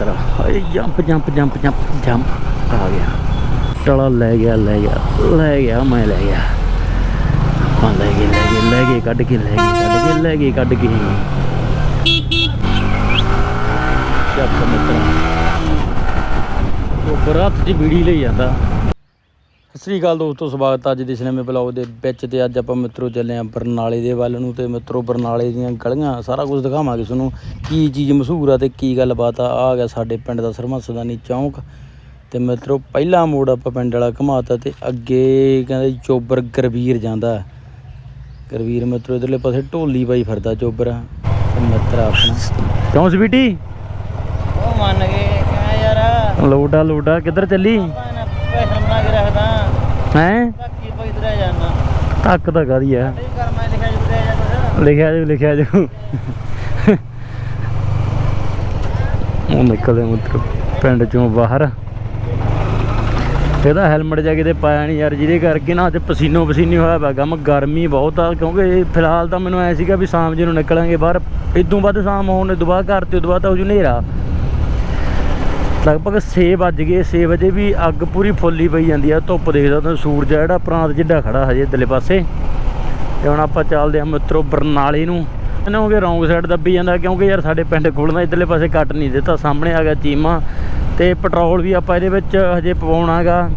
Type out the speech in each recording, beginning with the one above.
ਮਿੱਤਰ ਓਏ jump jump jump jump jump ਆ ਗਿਆ ਟਲਾ ਲੈ ਗਿਆ ਲੈ ਗਿਆ ਲੈ ਗਿਆ ਮੈਂ ਲੈ ਗਿਆ ਹਾਂ ਲੈ ਗਏ ਲੈ ਗਏ ਲੈ ਗਏ ਕੱਢ ਕੇ ਲੈ ਗਏ ਕੱਢ ਕੇ ਲੈ ਗਏ ਕੱਢ ਕੇ ਚੱਕ ਮਿੱਤਰ ਉਹ ਬਰਾਤ ਦੀ ਬੀੜੀ ਲਈ ਜਾਂਦਾ ਸਤਿ ਸ੍ਰੀ ਅਕਾਲ ਦੋਸਤੋ ਸਵਾਗਤ ਹੈ ਅੱਜ ਦੇ ਸਿਨੇਮੇ ਬਲੌਗ ਦੇ ਵਿੱਚ ਤੇ ਅੱਜ ਆਪਾਂ ਮਿੱਤਰੋ ਚੱਲੇ ਆਂ ਬਰਨਾਲੇ ਦੇ ਵੱਲ ਨੂੰ ਤੇ ਮਿੱਤਰੋ ਬਰਨਾਲੇ ਦੀਆਂ ਗਲੀਆਂ ਸਾਰਾ ਕੁਝ ਦਿਖਾਵਾਂਗੇ ਤੁਹਾਨੂੰ। ਕੀ ਚੀਜ਼ ਮਸ਼ਹੂਰ ਆ ਤੇ ਕੀ ਗੱਲਬਾਤ ਆ ਆ ਗਿਆ ਸਾਡੇ ਪਿੰਡ ਦਾ ਸਰਮਾ ਸਦਾਨੀ ਚੌਂਕ। ਤੇ ਮਿੱਤਰੋ ਪਹਿਲਾ ਮੋੜ ਆਪਾਂ ਪਿੰਡ ਵਾਲਾ ਘਮਾਤਾ ਤੇ ਅੱਗੇ ਕਹਿੰਦੇ ਚੋਬਰ ਗਰਵੀਰ ਜਾਂਦਾ। ਗਰਵੀਰ ਮਿੱਤਰੋ ਇਧਰਲੇ ਪਾਸੇ ਢੋਲੀ ਬਾਈ ਫਿਰਦਾ ਚੋਬਰ। ਤੇ ਮਿੱਤਰ ਆਪਣਾ ਕਿਉਂ ਸਵੀਟੀ? ਉਹ ਮੰਨ ਗਏ ਕਿਵੇਂ ਯਾਰ ਲੋਡਾ ਲੋਡਾ ਕਿੱਧਰ ਚੱਲੀ ਆਪਾਂ ਨਾ ਪੈਸਾ ਬਣਾ ਕੇ ਰੱਖਦਾ ਹੈ? ਬਾਕੀ ਕੋਈ ਤੇਰਾ ਜਾਣਾ ਧੱਕ ਤਾਂ ਕਾਦੀ ਆ। ਤੇ ਕਰ ਮੈਂ ਲਿਖਿਆ ਜੁੜਿਆ ਜਾ ਕੁਛ ਲਿਖਿਆ ਜੋ ਲਿਖਿਆ ਜੋ ਉਹ ਨਿਕਲਦੇ ਮੁੱਤਰ ਪਿੰਡ ਚੋਂ ਬਾਹਰ। ਇਹਦਾ ਹੈਲਮਟ ਜਾ ਕਿਤੇ ਪਾਇਆ ਨਹੀਂ ਯਾਰ, ਜਿਹਦੇ ਕਰਕੇ ਨਾ ਅੱਜ ਪਸੀਨੋ ਪਸੀਨੀ ਹੋਇਆ ਪਿਆ। ਕੰਮ ਗਰਮੀ ਬਹੁਤ ਆ, ਕਿਉਂਕਿ ਫਿਲਹਾਲ ਤਾਂ ਮੈਨੂੰ ਐ ਸੀਗਾ ਵੀ ਸ਼ਾਮ ਜੀ ਨੂੰ ਨਿਕਲਾਂਗੇ ਬਾਹਰ, ਇਦੋਂ ਵੱਧ ਸ਼ਾਮ ਹੋਣ ਤੋਂ ਬਾਅਦ ਘਰ ਤੇ ਦੁਬਾਰਾ ਤਾਂ ਹੋ ਜੂ ਹਨੇਰਾ। ਲਗਭਗ 6 ਵੱਜ ਗਏ 6 ਵਜੇ ਵੀ ਅੱਗ ਪੂਰੀ ਫੁੱਲੀ ਪਈ ਜਾਂਦੀ ਆ, ਧੁੱਪ ਦੇਖਦਾ ਤਾਂ ਸੂਰਜ ਜਿਹੜਾ ਪ੍ਰਾਂਤ ਜਿੱਡਾ ਖੜਾ ਹਜੇ ਇੱਧਰਲੇ ਪਾਸੇ। ਤੇ ਹੁਣ ਆਪਾਂ ਚੱਲਦੇ ਆ ਮਿੱਤਰੋ ਬਰਨਾਲੇ ਨੂੰ। ਇਹਨਾਂ ਹੋਗੇ ਰੌਂਗ ਸਾਈਡ ਦੱਬੀ ਜਾਂਦਾ, ਕਿਉਂਕਿ ਯਾਰ ਸਾਡੇ ਪਿੰਡ ਖੁੱਲਦਾ ਇੱਧਰਲੇ ਪਾਸੇ ਕੱਟ ਨਹੀਂ ਦਿੱਤਾ, ਸਾਹਮਣੇ ਆ ਗਿਆ ਚੀਮਾ। ਤੇ ਪੈਟਰੋਲ ਵੀ ਆਪਾਂ ਇਹਦੇ ਵਿੱਚ ਹਜੇ ਪਵਾਉਣਾਗਾ।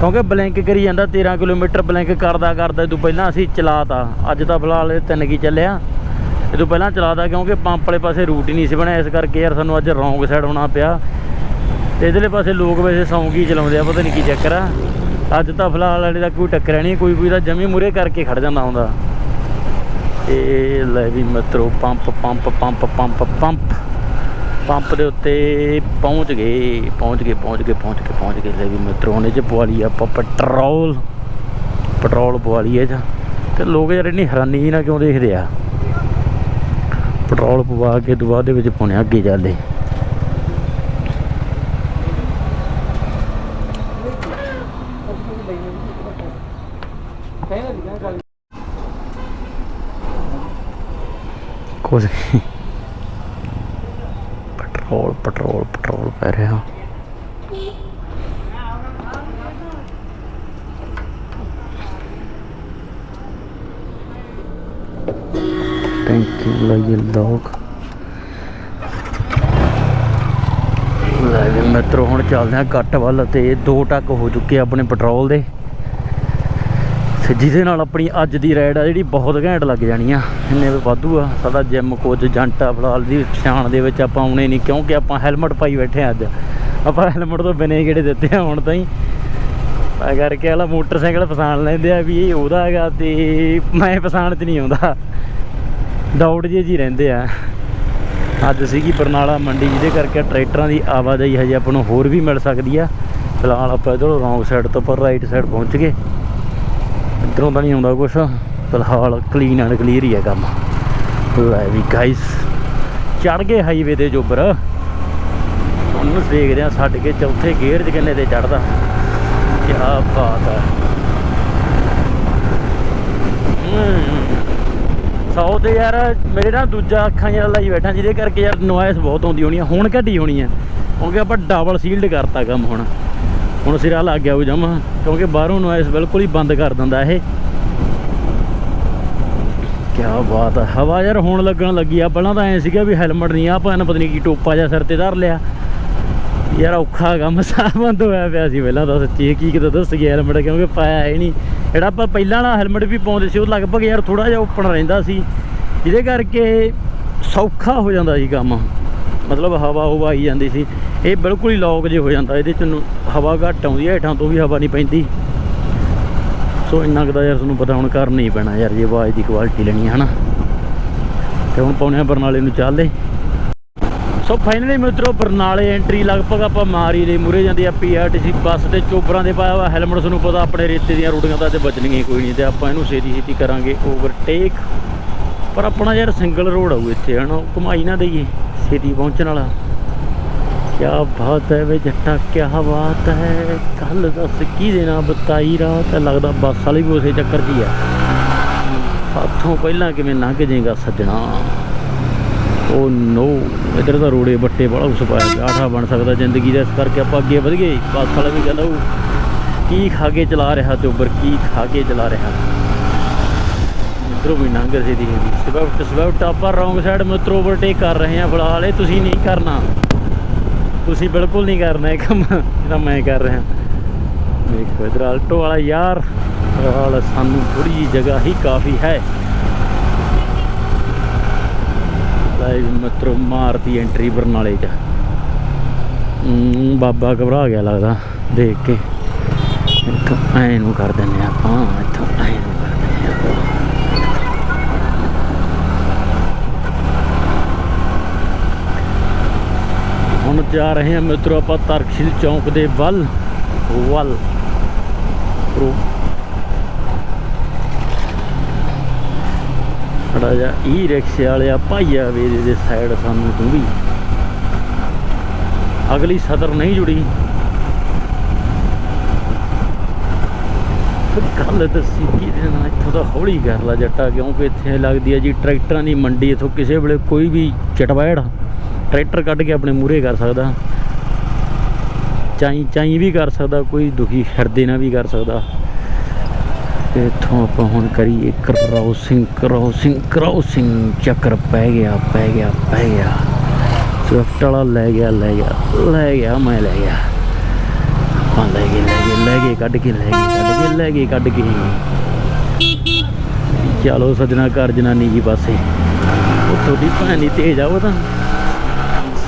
ਕਿਉਂਕਿ ਬਲੈਂਕ ਕਰੀ ਜਾਂਦਾ 13 ਕਿਲੋਮੀਟਰ ਬਲੈਂਕ ਕਰਦਾ ਕਰਦਾ ਇਹ ਤੋਂ ਪਹਿਲਾਂ ਅਸੀਂ ਚਲਾਤਾ। ਅੱਜ ਤਾਂ ਫਿਲਹਾਲ ਇਹ ਤਿੰਨ ਕੀ ਚੱਲਿਆ। ਇਹ ਤੋਂ ਪਹਿਲਾਂ ਚਲਾਤਾ, ਕਿਉਂਕਿ ਪੰਪ ਵਾਲੇ ਪਾਸੇ ਰੂਟ ਹੀ ਨਹੀਂ ਸੀ ਬਣਿਆ, ਇਸ ਕਰਕੇ ਯਾਰ ਸਾਨੂੰ ਅੱਜ ਰੌਂਗ ਸਾਈਡ ਹੋਣਾ ਪਿਆ। ਤੇ ਇਧਰਲੇ ਪਾਸੇ ਲੋਕ ਵੈਸੇ ਸੌਂਕੀ ਚਲਾਉਂਦੇ ਆ, ਪਤਾ ਨਹੀਂ ਕੀ ਚੱਕਰ ਆ। ਅੱਜ ਤਾਂ ਫਿਲਹਾਲ ਵਾਲੇ ਦਾ ਕੋਈ ਟੱਕਰਿਆ ਨਹੀਂ ਕੋਈ ਕੋਈ ਤਾਂ ਜਮੀ ਮੂਰੇ ਕਰਕੇ ਖੜ ਜਾਂਦਾ ਹੁੰਦਾ। ਇਹ ਲੈ ਵੀ ਮਿੱਤਰੋ, pump pump pump pump pump. Pump ਦੇ ਉੱਤੇ ਪਹੁੰਚ ਗਏ ਪਹੁੰਚ ਗਏ ਪਹੁੰਚ ਗਏ, ਪਹੁੰਚ ਕੇ ਪਹੁੰਚ ਗਏ। ਲੈ ਵੀ ਮਿੱਤਰੋ ਉਹਨੇ ਚ ਪਵਾ ਲਈ ਆਪਾਂ ਪੈਟਰੋਲ। ਪੈਟਰੋਲ ਪਵਾ ਲਈ ਇਹ ਤੇ ਲੋਕ ਯਾਰ ਇੰਨੀ ਹੈਰਾਨੀ ਜਿਹੀ ਨਾਲ ਕਿਉਂ ਦੇਖਦੇ ਆ? ਪੈਟਰੋਲ ਪਵਾ ਕੇ ਦੁਬਾਰਾ ਦੇ ਵਿੱਚ ਪਾਉਣੇ ਆ ਅੱਗੇ ਚੱਲਦੇ ਕੁਝ ਪੈਟਰੋਲ ਪੈਟਰੋਲ ਪੈਟਰੋਲ ਪੈ ਰਿਹਾ। ਟੈਂਕੀ ਲਈ ਲੋਕ। ਲੈ ਵੀ ਮਿੱਤਰੋ, ਹੁਣ ਚੱਲਦੇ ਆ ਕੱਟ ਵੱਲ ਤੇ ਦੋ ਟੱਕ ਹੋ ਚੁੱਕੇ ਆਪਣੇ ਪੈਟਰੋਲ ਦੇ। ਜਿਹਦੇ ਨਾਲ ਆਪਣੀ ਅੱਜ ਦੀ ਰਾਈਡ ਆ ਜਿਹੜੀ ਬਹੁਤ ਘੈਂਟ ਲੱਗ ਜਾਣੀ ਆ। ਇੰਨੇ ਵਾਧੂ ਆ। ਸਾਡਾ ਜਿਮ ਕੋਚ ਜੰਟਾ ਫਿਲਹਾਲ ਦੀ ਪਛਾਣ ਦੇ ਵਿੱਚ ਆਪਾਂ ਆਉਣੇ ਨਹੀਂ, ਕਿਉਂਕਿ ਆਪਾਂ ਹੈਲਮਟ ਪਾਈ ਬੈਠੇ ਆ ਅੱਜ। ਆਪਾਂ ਹੈਲਮਟ ਤੋਂ ਬਿਨੇ ਕਿਹੜੇ ਦਿੱਤੇ ਆ ਹੁਣ ਤਾਂ ਹੀ ਆ ਕਰਕੇ ਵਾਲਾ ਮੋਟਰਸਾਈਕਲ ਪਛਾਣ ਲੈਂਦੇ ਆ ਵੀ ਇਹ ਉਹਦਾ ਹੈਗਾ ਤੇ ਮੈਂ ਪਛਾਣ ਚ ਨਹੀਂ ਆਉਂਦਾ। ਡਾਊਟ ਜੇ ਜੀ ਰਹਿੰਦੇ ਆ। ਅੱਜ ਸੀਗੀ ਬਰਨਾਲਾ ਮੰਡੀ, ਜਿਹਦੇ ਕਰਕੇ ਟਰੈਕਟਰਾਂ ਦੀ ਆਵਾਜਾਈ ਹਜੇ ਆਪਾਂ ਨੂੰ ਹੋਰ ਵੀ ਮਿਲ ਸਕਦੀ ਆ। ਫਿਲਹਾਲ ਆਪਾਂ ਇਧਰੋਂ ਰੌਂਗ ਸਾਈਡ ਤੋਂ ਪਰ ਰਾਈਟ ਸਾਈਡ ਪਹੁੰਚ ਗਏ। ਇੱਧਰੋਂ ਤਾਂ ਨਹੀਂ ਆਉਂਦਾ ਕੁਛ। ਫਿਲਹਾਲ ਕਲੀਨ ਐਂਡ ਕਲੀਅਰ ਹੀ ਹੈ ਕੰਮ। ਲੈ ਵੀ ਗਾਇਸ ਚੜ ਗਏ ਹਾਈਵੇ ਤੇ ਜੋਬਰ। ਉਹਨੂੰ ਦੇਖਦੇ ਆ ਛੱਡ ਕੇ ਚੌਥੇ ਗੇਅਰ 'ਚ ਕਿੰਨੇ ਤੇ ਚੜਦਾ ਕੀ ਬਾਤ ਹੈ। ਸੌ ਤੇ ਯਾਰ, ਮੇਰੇ ਨਾਲ ਦੂਜਾ ਅੱਖਾਂ ਜਿਹਾ ਲਾਈ ਬੈਠਾ, ਜਿਹਦੇ ਕਰਕੇ ਯਾਰ ਨੋਇਸ ਬਹੁਤ ਆਉਂਦੀ ਹੋਣੀ ਆ। ਹੁਣ ਘਟੀ ਹੋਣੀ ਆ। ਕਿਉਂਕਿ ਆਪਾਂ ਡਬਲ ਸੀਲਡ ਕਰਤਾ ਕੰਮ ਹੁਣ। ਹੁਣ ਸਿਰਾ ਲੱਗ ਗਿਆ ਉਹ ਜਮਾ, ਕਿਉਂਕਿ ਬਾਹਰੋਂ ਨੋਇਸ ਬਿਲਕੁਲ ਹੀ ਬੰਦ ਕਰ ਦਿੰਦਾ ਇਹ। ਕੀ ਬਾਤ ਹੈ ਹਵਾ ਯਾਰ ਹੁਣ ਲੱਗਣ ਲੱਗੀ ਆ। ਪਹਿਲਾਂ ਤਾਂ ਐ ਸੀਗਾ ਵੀ ਹੈਲਮਟ ਨਹੀਂ ਆ ਆਪਾਂ ਨੇ ਪਤਾ ਨਹੀਂ ਕੀ ਟੋਪਾ ਜਿਹਾ ਸਿਰ ਤੇ ਧਰ ਲਿਆ। ਯਾਰ ਔਖਾ ਕੰਮ ਸਾਹ ਬੰਦ ਹੋਇਆ ਪਿਆ ਸੀ ਪਹਿਲਾਂ ਤਾਂ, ਸੱਚੀ ਕੀ ਕਿਤੇ ਦੱਸ ਗਿਆ ਹੈਲਮਟ, ਕਿਉਂਕਿ ਪਾਇਆ ਹੈ ਨਹੀਂ। ਜਿਹੜਾ ਆਪਾਂ ਪਹਿਲਾਂ ਵਾਲਾ ਹੈਲਮਟ ਵੀ ਪਾਉਂਦੇ ਸੀ, ਉਹ ਲਗਭਗ ਯਾਰ ਥੋੜਾ ਜਿਹਾ ਓਪਨ ਰਹਿੰਦਾ ਸੀ। ਜਿਹਦੇ ਕਰਕੇ ਸੌਖਾ ਹੋ ਜਾਂਦਾ ਸੀ ਕੰਮ। ਮਤਲਬ ਹਵਾ ਹਵਾ ਆਈ ਜਾਂਦੀ ਸੀ। ਇਹ ਬਿਲਕੁਲ ਹੀ ਲੌਕ ਜੇ ਹੋ ਜਾਂਦਾ, ਇਹਦੇ ਚ ਨੂੰ ਹਵਾ ਘੱਟ ਆਉਂਦੀ ਹੈ ਹੇਠਾਂ ਤੋਂ ਵੀ ਹਵਾ ਨਹੀਂ ਪੈਂਦੀ। ਸੋ ਇੰਨਾ ਕੁ ਯਾਰ ਤੁਹਾਨੂੰ ਪਤਾ ਹੁਣ ਕਰਨਾ ਹੀ ਪੈਣਾ ਯਾਰ, ਜੇ ਆਵਾਜ਼ ਦੀ ਕੁਆਲਿਟੀ ਲੈਣੀ ਹੈ ਹਨਾ। ਤੇ ਹੁਣ ਪਾਉਣੇ ਆ ਬਰਨਾਲੇ ਨੂੰ ਚੱਲੇ ਸੋ ਫਾਈਨਲੀ ਮਿੱਤਰੋ, ਬਰਨਾਲੇ ਐਂਟਰੀ ਲਗਭਗ ਆਪਾਂ ਮਾਰੀ ਦੇ ਮੂਰੇ ਜਾਂਦੀ ਆ ਪੀਆਰਟੀਸੀ ਬੱਸ ਤੇ ਚੋਬਰਾਂ ਦੇ ਪਾਇਆ ਵਾ ਹੈਲਮਟ ਤੁਹਾਨੂੰ ਪਤਾ, ਆਪਣੇ ਰੇਤੇ ਦੀਆਂ ਰੂੜੀਆਂ ਤਾਂ ਤੇ ਬਚਣੀਆਂ ਕੋਈ ਨਹੀਂ ਤੇ ਆਪਾਂ ਇਹਨੂੰ ਛੇਤੀ ਛੇਤੀ ਕਰਾਂਗੇ ਓਵਰਟੇਕ ਪਰ ਆਪਣਾ ਯਾਰ ਸਿੰਗਲ ਰੋਡ ਆਊ ਇੱਥੇ, ਹਨਾ, ਘੁਮਾਈ ਨਾ ਦਈਏ। ਛੇਤੀ ਪਹੁੰਚਣ ਵਾਲਾ। ਕਿਆ ਬਾਤ ਹੈ ਵੇ ਜੱਟਾ, ਕਿਆ ਬਾਤ ਹੈ। ਕੱਲ ਦੱਸ ਕੀ ਦੇਣਾ, ਬਤਾਈ ਰਾਤ। ਲੱਗਦਾ ਬੱਸ ਵਾਲੀ ਵੀ ਉਸੇ ਚੱਕਰ 'ਚ ਹੀ ਆ। ਸਾਥੋਂ ਪਹਿਲਾਂ ਕਿਵੇਂ ਲੰਘ ਜੇਗਾ ਸੱਜਣਾ? ਉਹ ਨੋ, ਇਧਰ ਤਾਂ ਰੋੜੇ ਬੱਟੇ ਬੜਾ ਉਸ ਪਾਇਆ ਆਠਾ ਬਣ ਸਕਦਾ ਜ਼ਿੰਦਗੀ ਦਾ, ਇਸ ਕਰਕੇ ਆਪਾਂ ਅੱਗੇ ਵਧ ਗਏ। ਬੱਸ ਵਾਲਾ ਵੀ ਕਹਿੰਦਾ ਉਹ ਕੀ ਖਾ ਕੇ ਚਲਾ ਰਿਹਾ ਤੇ ਉੱਪਰ ਕੀ ਖਾ ਕੇ ਚਲਾ ਰਿਹਾ? ਮਿੱਤਰੋ ਵੀ ਨੰਗ ਸੀ ਦੀ ਸਵਿਫਟ ਸਵਿਫਟ ਆਪਾਂ ਰੌਂਗ ਸਾਈਡ ਮਿੱਤਰੋ ਓਵਰਟੇਕ ਕਰ ਰਹੇ ਹਾਂ। ਫਿਲਹਾਲ ਇਹ ਤੁਸੀਂ ਨਹੀਂ ਕਰਨਾ। ਤੁਸੀਂ ਬਿਲਕੁਲ ਨਹੀਂ ਕਰਨਾ ਇਹ ਕੰਮ, ਜਿਹੜਾ ਮੈਂ ਕਰ ਰਿਹਾ। ਦੇਖੋ ਇਧਰ ਆਲਟੋ ਵਾਲਾ ਯਾਰ, ਫਿਲਹਾਲ ਸਾਨੂੰ ਥੋੜੀ ਜਿਹੀ ਜਗ੍ਹਾ ਹੀ ਕਾਫੀ ਹੈ। ਲਾਈਵ ਮਿੱਤਰੋ ਮਾਰਤੀ ਐਂਟਰੀ ਬਰਨਾਲੇ ਚ। ਬਾਬਾ ਘਬਰਾ ਗਿਆ ਲੱਗਦਾ, ਦੇਖ ਕੇ। ਇੱਥੋਂ ਐ ਨੂੰ ਕਰ ਦਿੰਦੇ ਆਪਾਂ ਇੱਥੋਂ ਐ ਨੂੰ ਕਰ ਦਿੰਦੇ ਆਪਾਂ ਹੁਣ ਜਾ ਰਹੇ ਹਾਂ ਮਿੱਤਰੋ, ਆਪਾਂ ਤਰਕਸ਼ੀਲ ਚੌਂਕ ਦੇ ਵੱਲ ਵੱਲ। ਪ੍ਰੋ ਖੜਾ ਜਾ ਈ ਰਿਕਸ਼ੇ ਵਾਲਿਆ ਭਾਈਆ ਵੇ ਦੇ ਸਾਈਡ ਸਾਨੂੰ ਤੂੰ ਵੀ। ਅਗਲੀ ਸਦਰ ਨਹੀਂ ਜੁੜੀ। ਗੱਲ ਦੱਸੀ ਕੀ ਦੇ ਨਾਲ, ਇੱਥੋਂ ਤਾਂ ਹੌਲੀ ਕਰ ਲਾ ਜੱਟਾ, ਕਿਉਂਕਿ ਇੱਥੇ ਲੱਗਦੀ ਹੈ ਜੀ, ਟਰੈਕਟਰਾਂ ਦੀ ਮੰਡੀ, ਇੱਥੋਂ ਕਿਸੇ ਵੇਲੇ ਕੋਈ ਵੀ ਚਟਵੈੜ। ਟਰੈਕਟਰ ਕੱਢ ਕੇ ਆਪਣੇ ਮੂਹਰੇ ਕਰ ਸਕਦਾ। ਚਾਈ ਚਾਈ ਵੀ ਕਰ ਸਕਦਾ, ਕੋਈ ਦੁਖੀ ਹਿਰਦੇ ਨਾਲ ਵੀ ਕਰ ਸਕਦਾ। ਤੇ ਇੱਥੋਂ ਆਪਾਂ ਹੁਣ ਕਰੀਏ ਕਰਾਉਸਿੰਗ ਕਰਾਉਸਿੰਗ ਕਰਾਉਸਿੰਗ ਚੱਕਰ ਪੈ ਗਿਆ ਪੈ ਗਿਆ ਪੈ ਗਿਆ। ਸਵਿਫਟ ਵਾਲਾ ਲੈ ਗਿਆ ਲੈ ਗਿਆ ਲੈ ਗਿਆ, ਮੈਂ ਲੈ ਗਿਆ। ਆਪਾਂ ਲੈ ਗਏ ਲੈ ਗਏ ਲੈ ਗਏ, ਕੱਢ ਕੇ ਲੈ ਗਏ, ਕੱਢ ਕੇ, ਲੈ ਗਏ, ਕੱਢ ਕੇ। ਚਲੋ ਸਜਣਾ ਘਰ ਜਨਾਨੀ ਜੀ ਪਾਸੇ। ਉਹ ਤੁਹਾਡੀ ਭੈਣ ਦੀ ਤੇਜ ਆ ਉਹ ਤਾਂ।